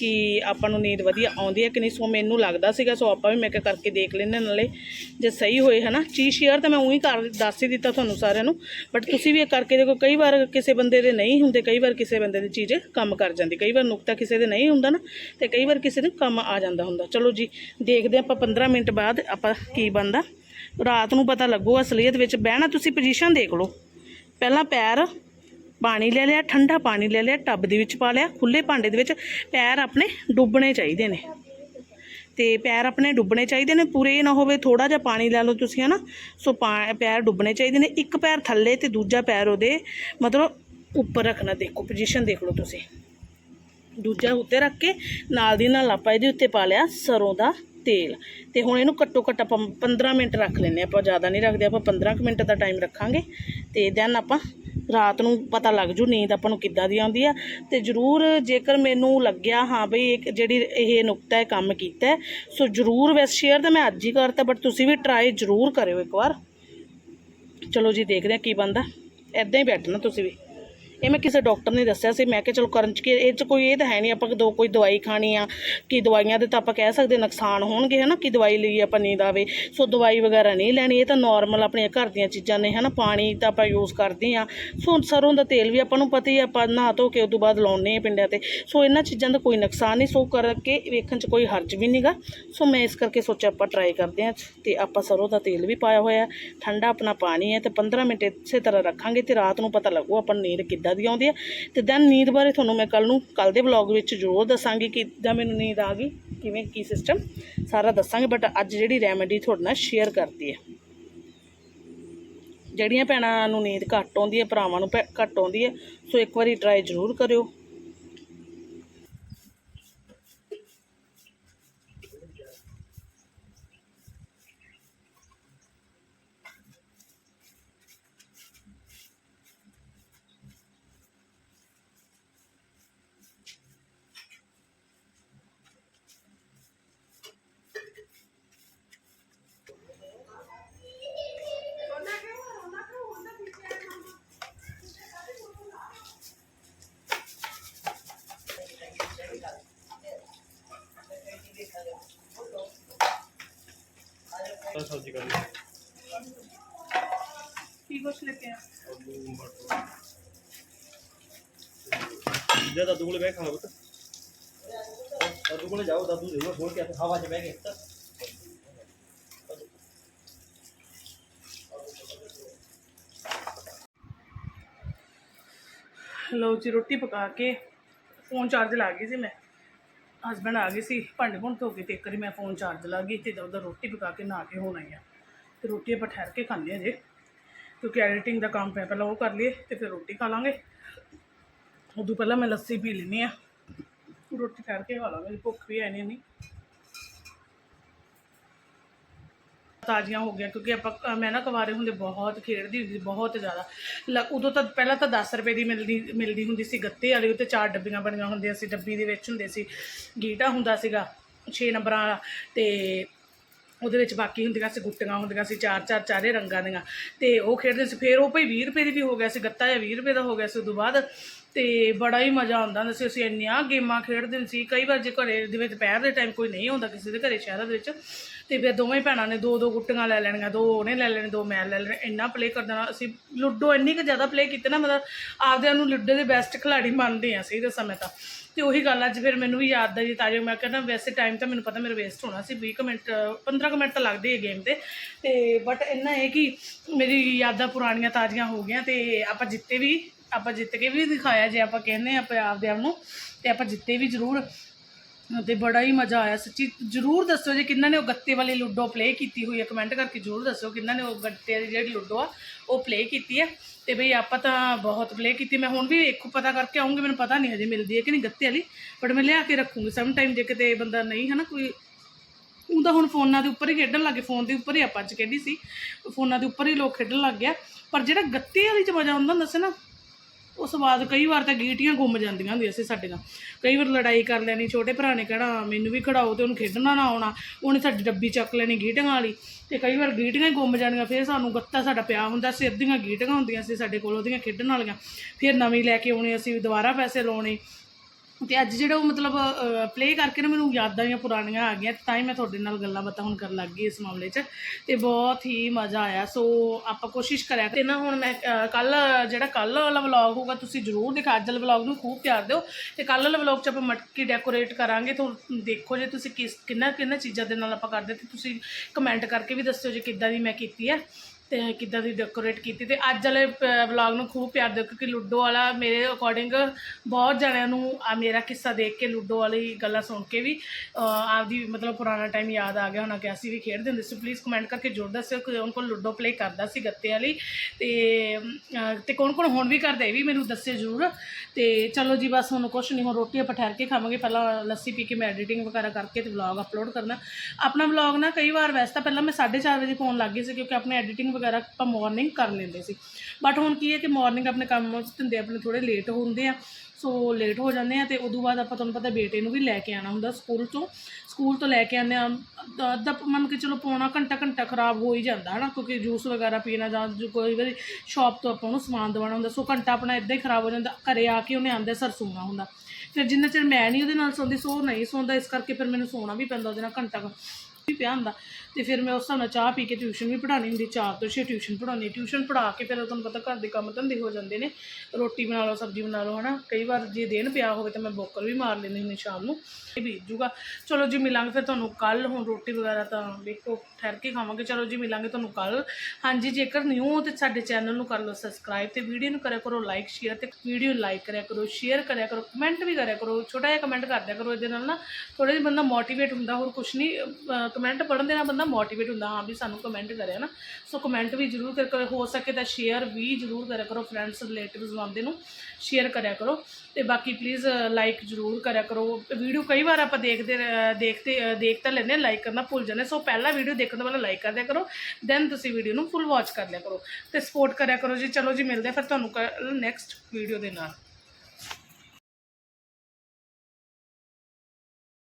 ਕਿ ਆਪਾਂ ਨੂੰ ਨੀਂਦ ਵਧੀਆ ਆਉਂਦੀ ਹੈ ਕਿ ਨਹੀਂ, ਸੋ ਮੈਨੂੰ ਲੱਗਦਾ ਸੀਗਾ, ਸੋ ਆਪਾਂ ਵੀ ਮੈਂ ਕਿਹਾ ਕਰਕੇ ਦੇਖ ਲੈਂਦੇ ਹਾਂ ਨਾਲੇ, ਜੇ ਸਹੀ ਹੋਏ ਹਨਾ ਚੀਜ਼ ਸ਼ੇਅਰ ਤਾਂ ਮੈਂ ਉਹੀ ਕਰ, ਦੱਸ ਹੀ ਦਿੱਤਾ ਤੁਹਾਨੂੰ ਸਾਰਿਆਂ ਨੂੰ ਬਟ ਤੁਸੀਂ ਵੀ ਇਹ ਕਰਕੇ ਦੇਖੋ, ਕਈ ਵਾਰ ਕਿਸੇ ਬੰਦੇ ਦੇ ਨਹੀਂ ਹੁੰਦੇ, ਕਈ ਵਾਰ ਕਿਸੇ ਬੰਦੇ ਦੀ ਚੀਜ਼ ਕੰਮ ਕਰ ਜਾਂਦੀ, ਕਈ ਵਾਰ ਨੁਕਤਾ ਕਿਸੇ ਦੇ ਨਹੀਂ ਹੁੰਦਾ ਨਾ, ਤੇ ਕਈ ਵਾਰ ਕਿਸੇ ਨੂੰ ਕੰਮ ਆ ਜਾਂਦਾ ਹੁੰਦਾ। ਚਲੋ ਜੀ, ਦੇਖਦੇ ਹਾਂ ਆਪਾਂ 15 ਮਿੰਟ ਬਾਅਦ ਆਪਾਂ ਕੀ ਬਣਦਾ। ਰਾਤ ਨੂੰ ਪਤਾ ਲੱਗੂਗਾ ਅਸਲੀਅਤ ਵਿੱਚ, ਬਹਿਣਾ ਤੁਸੀਂ ਪੋਜੀਸ਼ਨ ਦੇਖ ਲਓ। ਪਹਿਲਾਂ ਪੈਰ ਪਾਣੀ ਲੈ ਲਿਆ, ਠੰਡਾ ਪਾਣੀ ਲੈ ਲਿਆ, ਟੱਬ ਦੇ ਵਿੱਚ ਪਾ ਲਿਆ ਖੁੱਲੇ ਭਾਂਡੇ ਦੇ ਵਿੱਚ ਪੈਰ ਆਪਣੇ ਡੁੱਬਣੇ ਚਾਹੀਦੇ ਨੇ। ਤੇ ਪੈਰ ਆਪਣੇ ਡੁੱਬਣੇ ਚਾਹੀਦੇ ਨੇ, ਪੂਰੇ ਇਹ ਨਾ ਹੋਵੇ ਥੋੜਾ ਜਿਹਾ ਪਾਣੀ ਲੈ ਲਓ ਤੁਸੀਂ, ਹਨਾ? ਸੋ ਪਾ- ਪੈਰ ਡੁੱਬਣੇ ਚਾਹੀਦੇ ਨੇ, ਇੱਕ ਪੈਰ ਥੱਲੇ ਤੇ ਦੂਜਾ ਪੈਰ ਉਹਦੇ ਮਤਲਬ ਉੱਪਰ ਰੱਖਣਾ, ਦੇਖੋ ਪੋਜੀਸ਼ਨ ਦੇਖ ਲਓ ਤੁਸੀਂ। ਦੂਜਾ ਉੱਤੇ ਰੱਖ ਕੇ ਨਾਲ ਦੀ ਨਾਲ ਆਪਾਂ ਇਹਦੇ ਉੱਤੇ ਪਾ ਲਿਆ ਸਰੋਂ ਦਾ ਤੇਲ। ਤੇ ਹੁਣ ਇਹਨੂੰ ਘੱਟੋ ਘੱਟ ਆਪਾਂ 15 ਮਿੰਟ ਰੱਖ ਲੈਨੇ ਆਪਾਂ ਜ਼ਿਆਦਾ ਨਹੀਂ ਰੱਖਦੇ, ਆਪਾਂ 15 ਕੁ ਮਿੰਟ ਦਾ ਟਾਈਮ ਰੱਖਾਂਗੇ। ਤੇ ਦੈਨ ਆਪਾਂ ਰਾਤ ਨੂੰ ਪਤਾ ਲੱਗ ਜੂ ਨੀਂਦ ਆਪਾਂ ਨੂੰ ਕਿੱਦਾਂ ਦੀ ਆਉਂਦੀ ਆ। ਤੇ ਜਰੂਰ ਜੇਕਰ ਮੈਨੂੰ ਲੱਗਿਆ, ਹਾਂ ਬਈ ਇੱਕ ਜਿਹੜੀ ਇਹ ਨੁਕਤਾ ਹੈ, ਕੰਮ ਕੀਤਾ ਸੋ ਜਰੂਰ ਵੈਸੇ ਸ਼ੇਅਰ ਤਾਂ ਮੈਂ ਅੱਜ ਹੀ ਕਰਤਾ ਬਟ ਤੁਸੀਂ ਵੀ ਟਰਾਈ ਜਰੂਰ ਕਰਿਓ ਇੱਕ ਵਾਰ। ਚਲੋ ਜੀ, ਦੇਖਦੇ ਹਾਂ ਕੀ ਬਣਦਾ। ਐਦਾਂ ਹੀ ਬੈਠਣਾ ਤੁਸੀਂ ਵੀ। ਇਹ ਮੈਂ ਕਿਸੇ ਡਾਕਟਰ ਨੇ ਦੱਸਿਆ ਸੀ ਮੈਂ ਕਿਹਾ ਚਲੋ ਕਰਨ ਚ ਕਿ ਇਹ ਚ ਕੋਈ ਇਹ ਤਾਂ ਹੈ ਨਹੀਂ ਆਪਾਂ ਦੋ ਕੋਈ ਦਵਾਈ ਖਾਣੀ ਆ ਕਿ ਦਵਾਈਆਂ ਦੇ ਤਾਂ ਆਪਾਂ ਕਹਿ ਸਕਦੇ ਨੁਕਸਾਨ ਹੋਣਗੇ ਹਨਾ ਕਿ ਦਵਾਈ ਲਈ ਆਪਾਂ ਨੀਂਦ ਆਵੇ ਸੋ ਦਵਾਈ ਵਗੈਰਾ ਨਹੀਂ ਲੈਣੀ ਇਹ ਤਾਂ ਨਾਰਮਲ ਆਪਣੀਆਂ ਘਰ ਦੀਆਂ ਚੀਜ਼ਾਂ ਨੇ ਹਨਾ ਪਾਣੀ ਤਾਂ ਆਪਾਂ ਯੂਜ਼ ਕਰਦੇ ਆ ਸੋ ਸਰੋਂ ਦਾ ਤੇਲ ਵੀ ਆਪਾਂ ਨੂੰ ਪਤਾ ਹੀ ਆ, ਆਪਾਂ ਨਹਾ ਧੋ ਕੇ ਉਦੋਂ ਬਾਅਦ ਲਾਉਣੇ ਆ ਪਿੰਡਾਂ ਤੇ ਸੋ ਇਹਨਾਂ ਚੀਜ਼ਾਂ ਦਾ ਕੋਈ ਨੁਕਸਾਨ ਨਹੀਂ ਸੋ ਕਰਕੇ ਵੇਖਣ ਚ ਕੋਈ ਹਰਜ ਵੀ ਨਹੀਂਗਾ ਸੋ ਮੈਂ ਇਸ ਕਰਕੇ ਸੋਚਿਆ ਆਪਾਂ ਟਰਾਈ ਕਰਦੇ ਆ ਤੇ ਆਪਾਂ ਸਰੋਂ ਦਾ ਤੇਲ ਵੀ ਪਾਇਆ ਹੋਇਆ ਠੰਡਾ ਆਪਣਾ ਪਾਣੀ ਹੈ ਤੇ 15 ਮਿੰਟ ਇਸੇ ਤਰ੍ਹਾਂ ਰੱਖਾਂਗੇ ਤੇ ਰਾਤ ਨੂੰ ਪਤਾ ਲੱਗੂ ਆਪਾਂ ਨੀਂਦ ਕਿੱਦਾਂ ਦੀ ਆਉਂਦੀ ਹੈ ਤੇ ਦੈਨ ਨੀਂਦ ਬਾਰੇ ਤੁਹਾਨੂੰ ਮੈਂ ਕੱਲ ਨੂੰ ਕੱਲ ਦੇ ਵਲੌਗ ਵਿੱਚ ਜ਼ਰੂਰ ਦੱਸਾਂਗੀ ਕਿ ਕਿੱਦਾਂ ਮੈਨੂੰ ਨੀਂਦ ਆ ਗਈ, ਕਿਵੇਂ, ਕੀ ਸਿਸਟਮ ਸਾਰਾ ਦੱਸਾਂਗੇ ਬਟ ਅੱਜ ਜਿਹੜੀ ਰੈਮੇਡੀ ਤੁਹਾਡੇ ਨਾਲ ਸ਼ੇਅਰ ਕਰਦੀ ਹੈ ਜਿਹੜੀਆਂ ਭੈਣਾਂ ਨੂੰ ਨੀਂਦ ਘੱਟ ਆਉਂਦੀ ਹੈ ਭਰਾਵਾਂ ਨੂੰ ਭੈ- ਘੱਟ ਆਉਂਦੀ ਹੈ ਸੋ ਇੱਕ ਵਾਰੀ ਟਰਾਈ ਜ਼ਰੂਰ ਕਰਿਓ। ਤਾਂ ਸਬਜ਼ੀ ਕਰ ਲਈ ਕੀ ਕੁਛ ਲੈ ਕੇ ਆ ਜੇ ਦਾਦੂ ਕੋਲੇ ਬਹਿ ਖਾਣਾ ਬਤ ਦਾਦੂ ਕੋਲੇ ਜਾਓ ਦਾਦੂ ਦੇਊਗਾ ਖੋਲ ਕੇ ਹਵਾ 'ਚ ਬਹਿ ਕੇ ਤਾਂ ਲਓ ਜੀ ਰੋਟੀ ਪਕਾ ਕੇ ਫੋਨ ਚਾਰਜ ਲਾ ਗਈ ਸੀ ਮੈਂ ਹਸਬੈਂਡ ਆ ਗਏ ਸੀ, ਭਾਂਡੇ ਭੁੰਡੇ ਧੋ ਕੇ ਤੇ ਇੱਕ ਵਾਰੀ ਮੈਂ ਫੋਨ ਚਾਰਜ ਲਾ ਗਈ ਤੇ ਉਹਦਾ ਰੋਟੀ ਪਕਾ ਕੇ ਨਹਾ ਕੇ ਹੁਣ ਆਈ ਆ ਤੇ ਰੋਟੀ ਆਪਾਂ ਠਹਿਰ ਕੇ ਖਾਂਦੇ ਆ ਜੇ, ਕਿਉਂਕਿ ਐਡੀਟਿੰਗ ਦਾ ਕੰਮ ਪਿਆ ਪਹਿਲਾਂ ਉਹ ਕਰ ਲਈਏ ਤੇ ਫਿਰ ਰੋਟੀ ਖਾ ਲਾਂਗੇ। ਉਦੋਂ ਪਹਿਲਾਂ ਮੈਂ ਲੱਸੀ ਪੀ ਲੈਣੀ ਆ ਰੋਟੀ ਠਹਿਰ ਕੇ ਖਾ ਲਾਂਗੇ, ਭੁੱਖ ਵੀ ਐ ਨਹੀਂ ਨਹੀਂ ਤਾਜ਼ੀਆਂ ਹੋ ਗਈਆਂ, ਕਿਉਂਕਿ ਆਪਾਂ ਮੈਂ ਨਾ ਕੁਵਾਰੇ ਹੁੰਦੇ ਬਹੁਤ ਖੇਡਦੀ ਹੁੰਦੀ ਸੀ, ਬਹੁਤ ਜ਼ਿਆਦਾ। ਲ- ਉਦੋਂ ਤਾਂ ਪਹਿਲਾਂ ਤਾਂ 10 ਰੁਪਏ ਦੀ ਮਿਲਦੀ ਮਿਲਦੀ ਹੁੰਦੀ ਸੀ ਗੱਤੇ ਵਾਲੀ, ਉੱਤੇ ਚਾਰ ਡੱਬੀਆਂ ਬਣੀਆਂ ਹੁੰਦੀਆਂ ਸੀ, ਡੱਬੀ ਦੇ ਵਿੱਚ ਹੁੰਦੇ ਸੀ। ਗੀਟਾ ਹੁੰਦਾ ਸੀਗਾ 6 ਨੰਬਰਾਂ ਵਾਲਾ, ਤੇ ਉਹਦੇ ਵਿੱਚ ਬਾਕੀ ਹੁੰਦੀਆਂ ਸੀ, ਗੁੱਟੀਆਂ ਹੁੰਦੀਆਂ ਸੀ, ਚਾਰ ਚਾਰ, ਚਾਰੇ ਰੰਗਾਂ ਦੀਆਂ। ਤੇ ਉਹ ਖੇਡਦੇ ਸੀ, ਫਿਰ ਉਹ ਭਈ 20 ਰੁਪਏ ਦੀ ਵੀ ਹੋ ਗਿਆ ਸੀ, ਗੱਤਾ ਜਾਂ 20 ਰੁਪਏ ਦਾ ਹੋ ਗਿਆ ਸੀ ਉਦੋਂ ਬਾਅਦ। ਤੇ ਬੜਾ ਹੀ ਮਜ਼ਾ ਆਉਂਦਾ ਹੁੰਦਾ ਸੀ, ਅਸੀਂ ਇੰਨੀਆਂ ਗੇਮਾਂ ਖੇਡਦੇ ਹੁੰਦੇ ਸੀ। ਕਈ ਵਾਰ ਜੇ ਘਰੇ ਦੇ ਦੁਪਹਿਰ ਦੇ ਟਾਈਮ ਕੋਈ ਨਹੀਂ ਹੁੰਦਾ ਕਿਸੇ ਦੇ ਘਰੇ, ਸ਼ਹਿਰਾਂ ਦੇ ਵਿੱਚ ਤੇ ਫਿਰ ਦੋਵੇਂ ਭੈਣਾਂ ਨੇ ਦੋ ਦੋ ਗੁੱਟੀਆਂ ਲੈ ਲੈਣੀਆਂ, ਦੋ ਉਹਨੇ ਲੈ ਲੈਣੇ, ਦੋ ਮੈਂ ਲੈ ਲੈਣੇ, ਇੰਨਾ ਪਲੇ ਕਰਨਾ ਅਸੀਂ ਲੁੱਡੋ ਇੰਨੀ ਕੁ ਜ਼ਿਆਦਾ ਪਲੇ ਕੀਤੇ ਨਾ, ਮਤਲਬ ਆਪਦਿਆਂ ਨੂੰ ਲੁੱਡੋ ਦੇ ਬੈਸਟ ਖਿਲਾੜੀ ਮੰਨਦੇ ਆ ਸਹੀ ਦੱਸਾਂ ਮੈਂ ਤਾਂ। ਤੇ ਉਹੀ ਗੱਲ ਅੱਜ ਫਿਰ ਮੈਨੂੰ ਵੀ ਯਾਦ ਆ ਜੀ ਤਾਜੇ ਮੈਂ ਕਹਿੰਦਾ ਵੈਸੇ ਟਾਈਮ ਤਾਂ ਮੈਨੂੰ ਪਤਾ ਮੇਰਾ ਵੇਸਟ ਹੋਣਾ ਸੀ 20 ਕੁ ਮਿੰਟ 15 ਕੁ ਮਿੰਟ ਤਾਂ ਲੱਗਦੇ ਹੈ ਗੇਮ ਤੇ। ਤੇ ਬਟ ਇੰਨਾ ਇਹ ਕਿ ਮੇਰੀ ਯਾਦਾਂ ਪੁਰਾਣੀਆਂ ਤਾਜ਼ੀਆਂ ਹੋ ਗਈਆਂ ਤੇ ਆਪਾਂ ਜਿੱਤੇ ਵੀ, ਆਪਾਂ ਜਿੱਤ ਕੇ ਵੀ ਦਿਖਾਇਆ ਜੇ ਆਪਾਂ ਕਹਿੰਦੇ ਆਪਾਂ ਆਪਦੇ ਆਪ ਨੂੰ, ਤੇ ਆਪਾਂ ਜਿੱਤੇ ਵੀ ਜ਼ਰੂਰ। ਤੇ ਬੜਾ ਹੀ ਮਜ਼ਾ ਆਇਆ, ਸੱਚੀ ਜਰੂਰ ਦੱਸੋ ਜੇ ਕਿੰਨਾ ਨੇ ਉਹ ਗੱਤੇ ਵਾਲੀ ਲੂਡੋ ਪਲੇ ਕੀਤੀ ਹੋਈ ਹੈ ਕਮੈਂਟ ਕਰਕੇ ਜਰੂਰ ਦੱਸੋ ਕਿੰਨਾ ਨੇ ਉਹ ਗੱਤੇ ਵਾਲੀ ਜਿਹੜੀ ਲੂਡੋ ਆ, ਉਹ ਪਲੇ ਕੀਤੀ ਹੈ। ਤੇ ਬਈ ਆਪਾਂ ਤਾਂ ਬਹੁਤ ਪਲੇ ਕੀਤੀ, ਮੈਂ ਹੁਣ ਵੀ ਇੱਕ ਪਤਾ ਕਰਕੇ ਆਉਂਗੀ ਮੈਨੂੰ ਪਤਾ ਨਹੀਂ ਹਜੇ ਮਿਲਦੀ ਹੈ ਕਿ ਨਹੀਂ ਗੱਤੇ ਵਾਲੀ ਬਟ ਮੈਂ ਲਿਆ ਕੇ ਰੱਖੂੰਗੀ ਸਮ ਟਾਈਮ ਜੇ ਕਿਤੇ ਬੰਦਾ ਨਹੀਂ ਹੈ ਨਾ ਕੋਈ ਉਹ ਤਾਂ ਹੁਣ ਫੋਨਾਂ ਦੇ ਉੱਪਰ ਹੀ ਖੇਡਣ ਲੱਗੇ ਫੋਨ ਦੇ ਉੱਪਰ ਹੀ ਆਪਾਂ ਅੱਜ ਖੇਡੀ ਸੀ, ਫੋਨਾਂ ਦੇ ਉੱਪਰ ਹੀ ਲੋਕ ਖੇਡਣ ਲੱਗ ਗਿਆ, ਪਰ ਜਿਹੜਾ ਗੱਤੇ ਵਾਲੀ ਚ ਮਜ਼ਾ ਹੁੰਦਾ ਹੁੰਦਾ ਸੀ ਨਾ ਉਸ ਤੋਂ ਬਾਅਦ ਕਈ ਵਾਰ ਤਾਂ ਗੀਟੀਆਂ ਗੁੰਮ ਜਾਂਦੀਆਂ ਹੁੰਦੀਆਂ ਸੀ ਸਾਡੀਆਂ ਕਈ ਵਾਰ ਲੜਾਈ ਕਰ ਲੈਣੀ, ਛੋਟੇ ਭਰਾ ਨੇ ਕਹਿਣਾ, ਮੈਨੂੰ ਵੀ ਖੜਾਓ ਤੇ ਉਹਨੂੰ ਖੇਡਣਾ ਨਾ ਆਉਣਾ। ਉਹਨੇ ਸਾਡੀ ਡੱਬੀ ਚੱਕ ਲੈਣੀ ਗੀਟੀਆਂ ਵਾਲੀ। ਤੇ ਕਈ ਵਾਰ ਗੀਟੀਆਂ ਹੀ ਗੁੰਮ ਜਾਣੀਆਂ, ਫਿਰ ਸਾਨੂੰ ਗੱਤਾ ਸਾਡਾ ਪਿਆ ਹੁੰਦਾ, ਸਿਰ ਦੀਆਂ ਗੀਟੀਆਂ ਹੁੰਦੀਆਂ ਸੀ ਸਾਡੇ ਕੋਲ, ਉਹਦੀਆਂ ਖੇਡਣ ਵਾਲੀਆਂ। ਫਿਰ ਨਵੀਂ ਲੈ ਕੇ ਆਉਣੀ, ਅਸੀਂ ਦੁਬਾਰਾ ਪੈਸੇ ਲਾਉਣੇ। ਤੇ ਅੱਜ ਜਿਹੜਾ ਉਹ ਮਤਲਬ ਪਲੇ ਕਰਕੇ ਨਾ ਮੈਨੂੰ ਯਾਦਾਂ ਆਈਆਂ ਪੁਰਾਣੀਆਂ ਆ ਗਈਆਂ, ਤਾਂ ਹੀ ਮੈਂ ਤੁਹਾਡੇ ਨਾਲ ਗੱਲਾਂ ਬਾਤਾਂ ਹੁਣ ਕਰਨ ਲੱਗ ਗਈ ਇਸ ਮਾਮਲੇ 'ਚ। ਤੇ ਬਹੁਤ ਹੀ ਮਜ਼ਾ ਆਇਆ। ਸੋ ਆਪਾਂ ਕੋਸ਼ਿਸ਼ ਕਰਿਆ ਤੇ ਨਾ ਹੁਣ ਮੈਂ ਕੱਲ ਜਿਹੜਾ ਕੱਲ ਵਾਲਾ ਵਲੌਗ ਹੋਊਗਾ, ਤੁਸੀਂ ਜ਼ਰੂਰ ਦੇਖੋ, ਅੱਜ ਵਾਲੇ ਵਲੌਗ ਨੂੰ ਖੂਬ ਪਿਆਰ ਦਿਓ। ਤੇ ਕੱਲ ਵਾਲੇ ਵਲੌਗ 'ਚ ਆਪਾਂ ਮਟਕੀ ਡੈਕੋਰੇਟ ਕਰਾਂਗੇ। ਤੋਂ ਦੇਖੋ ਜੇ ਤੁਸੀਂ ਕਿਸ, ਕਿੰਨਾ ਕਿੰਨਾ ਚੀਜ਼ਾਂ ਦੇ ਨਾਲ ਆਪਾਂ ਕਰਦੇ ਤੇ ਤੁਸੀਂ ਕਮੈਂਟ ਕਰਕੇ ਵੀ ਦੱਸਿਓ ਜੇ ਕਿੱਦਾਂ ਦੀ ਮੈਂ ਕੀਤੀ ਹੈ। ਤੇ ਕਿੱਦਾਂ ਦੀ ਡੈਕੋਰੇਟ ਕੀਤੀ ਤੇ ਅੱਜ ਵਾਲੇ ਵਲੌਗ ਨੂੰ ਖੂਬ ਪਿਆਰ ਦਿਓ ਕਿਉਂਕਿ ਲੁੱਡੋ ਵਾਲਾ ਮੇਰੇ ਅਕੋਰਡਿੰਗ ਬਹੁਤ ਜਣਿਆਂ ਨੂੰ, ਆ ਮੇਰਾ ਕਿੱਸਾ ਦੇਖ ਕੇ ਲੁੱਡੋ ਵਾਲੀ ਗੱਲਾਂ ਸੁਣ ਕੇ ਵੀ ਆਪਦੀ ਮਤਲਬ ਪੁਰਾਣਾ ਟਾਈਮ ਯਾਦ ਆ ਗਿਆ ਹੋਣਾ ਕਿ ਅਸੀਂ ਵੀ ਖੇਡਦੇ ਹੁੰਦੇ ਸੀ। ਪਲੀਜ਼ ਕਮੈਂਟ ਕਰਕੇ ਜ਼ਰੂਰ ਦੱਸਿਓ ਕਿ ਉਹਨਾਂ ਕੋਲ ਲੁੱਡੋ ਪਲੇ ਕਰਦਾ ਸੀ ਗੱਤੇ ਵਾਲੀ ਤੇ ਤੇ ਕੌਣ ਕੌਣ ਹੁਣ ਵੀ ਕਰਦਾ ਇਹ ਵੀ ਮੈਨੂੰ ਦੱਸਿਓ ਜ਼ਰੂਰ। ਤੇ ਚਲੋ ਜੀ, ਬਸ ਹੁਣ ਕੁਛ ਨਹੀਂ ਹੁਣ ਰੋਟੀ ਆਪਾਂ ਠਹਿਰ ਕੇ ਖਾਵਾਂਗੇ। ਪਹਿਲਾਂ ਲੱਸੀ ਪੀ ਕੇ ਮੈਂ ਐਡੀਟਿੰਗ ਵਗੈਰਾ ਕਰਕੇ ਤੇ ਵਲੌਗ ਅਪਲੋਡ ਕਰਨਾ। ਆਪਣਾ ਵਲੌਗ ਨਾ ਕਈ ਵਾਰ ਵੈਸੇ ਤਾਂ ਪਹਿਲਾਂ ਮੈਂ 4:30 ਵਜੇ ਫੋਨ ਲੱਗ ਗਈ ਸੀ ਕਿਉਂਕਿ ਆਪਣੇ ਐਡੀਟਿੰਗ ਵਗੈਰਾ ਆਪਾਂ ਮਾਰਨਿੰਗ ਕਰ ਲੈਂਦੇ ਸੀ। ਬਟ ਹੁਣ ਕੀ ਹੈ ਕਿ ਮਾਰਨਿੰਗ ਆਪਣੇ ਕੰਮ ਧੰਦੇ ਆਪਣੇ ਥੋੜੇ ਲੇਟ ਹੁੰਦੇ ਆ। ਸੋ ਲੇਟ ਹੋ ਜਾਂਦੇ ਆ ਤੇ ਉਦੋਂ ਬਾਅਦ ਆਪਾਂ ਤੁਹਾਨੂੰ ਪਤਾ ਬੇਟੇ ਨੂੰ ਵੀ ਲੈ ਕੇ ਆਣਾ ਹੁੰਦਾ ਸਕੂਲ ਤੋਂ ਸਕੂਲ ਤੋਂ ਲੈ ਕੇ ਆਉਂਦੇ ਆ ਅੱਧਾ- ਮੰਨ ਕੇ ਚਲੋ ਪੌਣਾ ਘੰਟਾ ਘੰਟਾ ਖਰਾਬ ਹੋ ਹੀ ਜਾਂਦਾ ਹਨਾ, ਕਿਉਂਕਿ ਜੂਸ ਵਗੈਰਾ ਪੀਣਾ ਜਾਂ ਜੋ ਕੋਈ ਵਾਰੀ ਸ਼ਾਪ ਤੋਂ ਆਪਾਂ ਉਹਨੂੰ ਸਮਾਨ ਦਵਾਉਣਾ ਹੁੰਦਾ। ਸੋ ਘੰਟਾ ਆਪਣਾ ਇਦਾਂ ਹੀ ਖਰਾਬ ਹੋ ਜਾਂਦਾ, ਘਰੇ ਆ ਕੇ ਉਹਨੇ ਆਂਦੇ ਸਰ ਸੌਣਾ ਹੁੰਦਾ। ਫਿਰ ਜਿੰਨਾ ਚਿਰ ਮੈਂ ਨਹੀਂ ਉਹਦੇ ਨਾਲ ਸੌਂਦੀ, ਸੋ ਉਹ ਨਹੀਂ ਸੌਂਦਾ, ਇਸ ਕਰਕੇ ਫਿਰ ਮੈਨੂੰ ਸੌਣਾ ਵੀ ਪੈਂਦਾ, ਉਹਦੇ ਨਾਲ ਘੰਟਾ ਵੀ ਪਿਆ ਹੁੰਦਾ। ਤੇ ਫਿਰ ਮੈਂ ਉਸ ਹਿਸਾਬ ਨਾਲ ਚਾਹ ਪੀ ਕੇ ਟਿਊਸ਼ਨ ਵੀ ਪੜ੍ਹਾਉਣੀ ਹੁੰਦੀ, ਚਾਰ ਤੋਂ ਛੇ ਟਿਊਸ਼ਨ ਪੜ੍ਹਾਉਣੀ ਟਿਊਸ਼ਨ ਪੜ੍ਹਾ ਕੇ ਫਿਰ ਤੁਹਾਨੂੰ ਪਤਾ ਘਰ ਦੇ ਕੰਮ ਧੰਦੇ ਹੋ ਜਾਂਦੇ ਨੇ। ਰੋਟੀ ਬਣਾ ਲਓ, ਸਬਜ਼ੀ ਬਣਾ ਲਓ, ਹਨਾ। ਕਈ ਵਾਰ ਜੇ ਦੇਣ ਪਿਆ ਹੋਵੇ ਤਾਂ ਮੈਂ ਬੋਕਰ ਵੀ ਮਾਰ ਲੈਂਦੀ ਹੁੰਦੀ ਸ਼ਾਮ ਨੂੰ, ਇਹ ਬੀਤ ਜੂਗਾ। ਚਲੋ ਜੀ, ਮਿਲਾਂਗੇ ਫਿਰ ਤੁਹਾਨੂੰ ਕੱਲ ਹੁਣ ਰੋਟੀ ਵਗੈਰਾ ਤਾਂ ਵੇਖੋ ਠਹਿਰ ਕੇ ਖਾਵਾਂਗੇ। ਚਲੋ ਜੀ, ਮਿਲਾਂਗੇ ਤੁਹਾਨੂੰ ਕੱਲ ਹਾਂਜੀ, ਜੇਕਰ ਨਿਊ ਹੋ ਤੇ ਸਾਡੇ ਚੈਨਲ ਨੂੰ ਕਰ ਲਓ ਸਬਸਕ੍ਰਾਈਬ ਤੇ ਵੀਡੀਓ ਨੂੰ ਕਰਿਆ ਕਰੋ ਲਾਈਕ ਸ਼ੇਅਰ ਤੇ ਵੀਡੀਓ ਲਾਈਕ ਕਰਿਆ ਕਰੋ ਸ਼ੇਅਰ ਕਰਿਆ ਕਰੋ ਕਮੈਂਟ ਵੀ ਕਰਿਆ ਕਰੋ। ਛੋਟਾ ਜਿਹਾ ਕਮੈਂਟ ਕਰ ਦਿਆ ਕਰੋ, ਇਹਦੇ ਨਾਲ ਨਾ ਥੋੜਾ ਜਿਹਾ ਬੰਦਾ ਮੋਟੀਵੇਟ ਹੁੰਦਾ, ਹੋਰ ਕੁਝ ਨਹੀਂ ਕਮੈਂਟ ਪੜ੍ਹਨ ਦੇ ਨਾਲ ਬੰਦਾ ਮੋਟੀਵੇਟ ਹੁੰਦਾ, ਹਾਂ ਵੀ ਸਾਨੂੰ ਕਮੈਂਟ ਕਰਿਆ ਨਾ। ਸੋ ਕਮੈਂਟ ਵੀ ਜ਼ਰੂਰ ਕਰਿਆ ਕਰੋ, ਹੋ ਸਕੇ ਤਾਂ ਸ਼ੇਅਰ ਵੀ ਜ਼ਰੂਰ ਕਰਿਆ ਕਰੋ ਫਰੈਂਡਸ ਰਿਲੇਟਿਵਸ ਬੰਦੇ ਨੂੰ ਸ਼ੇਅਰ ਕਰਿਆ ਕਰੋ। ਤੇ ਬਾਕੀ ਪਲੀਜ਼ ਲਾਈਕ ਜ਼ਰੂਰ ਕਰਿਆ ਕਰੋ। ਵੀਡੀਓ ਕਈ ਵਾਰ ਆਪਾਂ ਦੇਖਦੇ ਦੇਖਦੇ, ਦੇਖ ਤਾਂ ਲੈਂਦੇ ਲਾਈਕ ਕਰਨਾ ਭੁੱਲ ਜਾਂਦੇ ਸੋ ਪਹਿਲਾਂ ਵੀਡੀਓ ਦੇਖਣ ਤੋਂ ਪਹਿਲਾਂ ਲਾਈਕ ਕਰ ਦਿਆ ਕਰੋ ਦੈਨ ਤੁਸੀਂ ਵੀਡੀਓ ਨੂੰ ਫੁੱਲ ਵਾਚ ਕਰ ਲਿਆ ਕਰੋ। ਤੇ ਸਪੋਰਟ ਕਰਿਆ ਕਰੋ ਜੀ। ਚਲੋ ਜੀ, ਮਿਲਦੇ ਆ ਫਿਰ ਤੁਹਾਨੂੰ ਨੈਕਸਟ ਵੀਡੀਓ ਦੇ ਨਾਲ।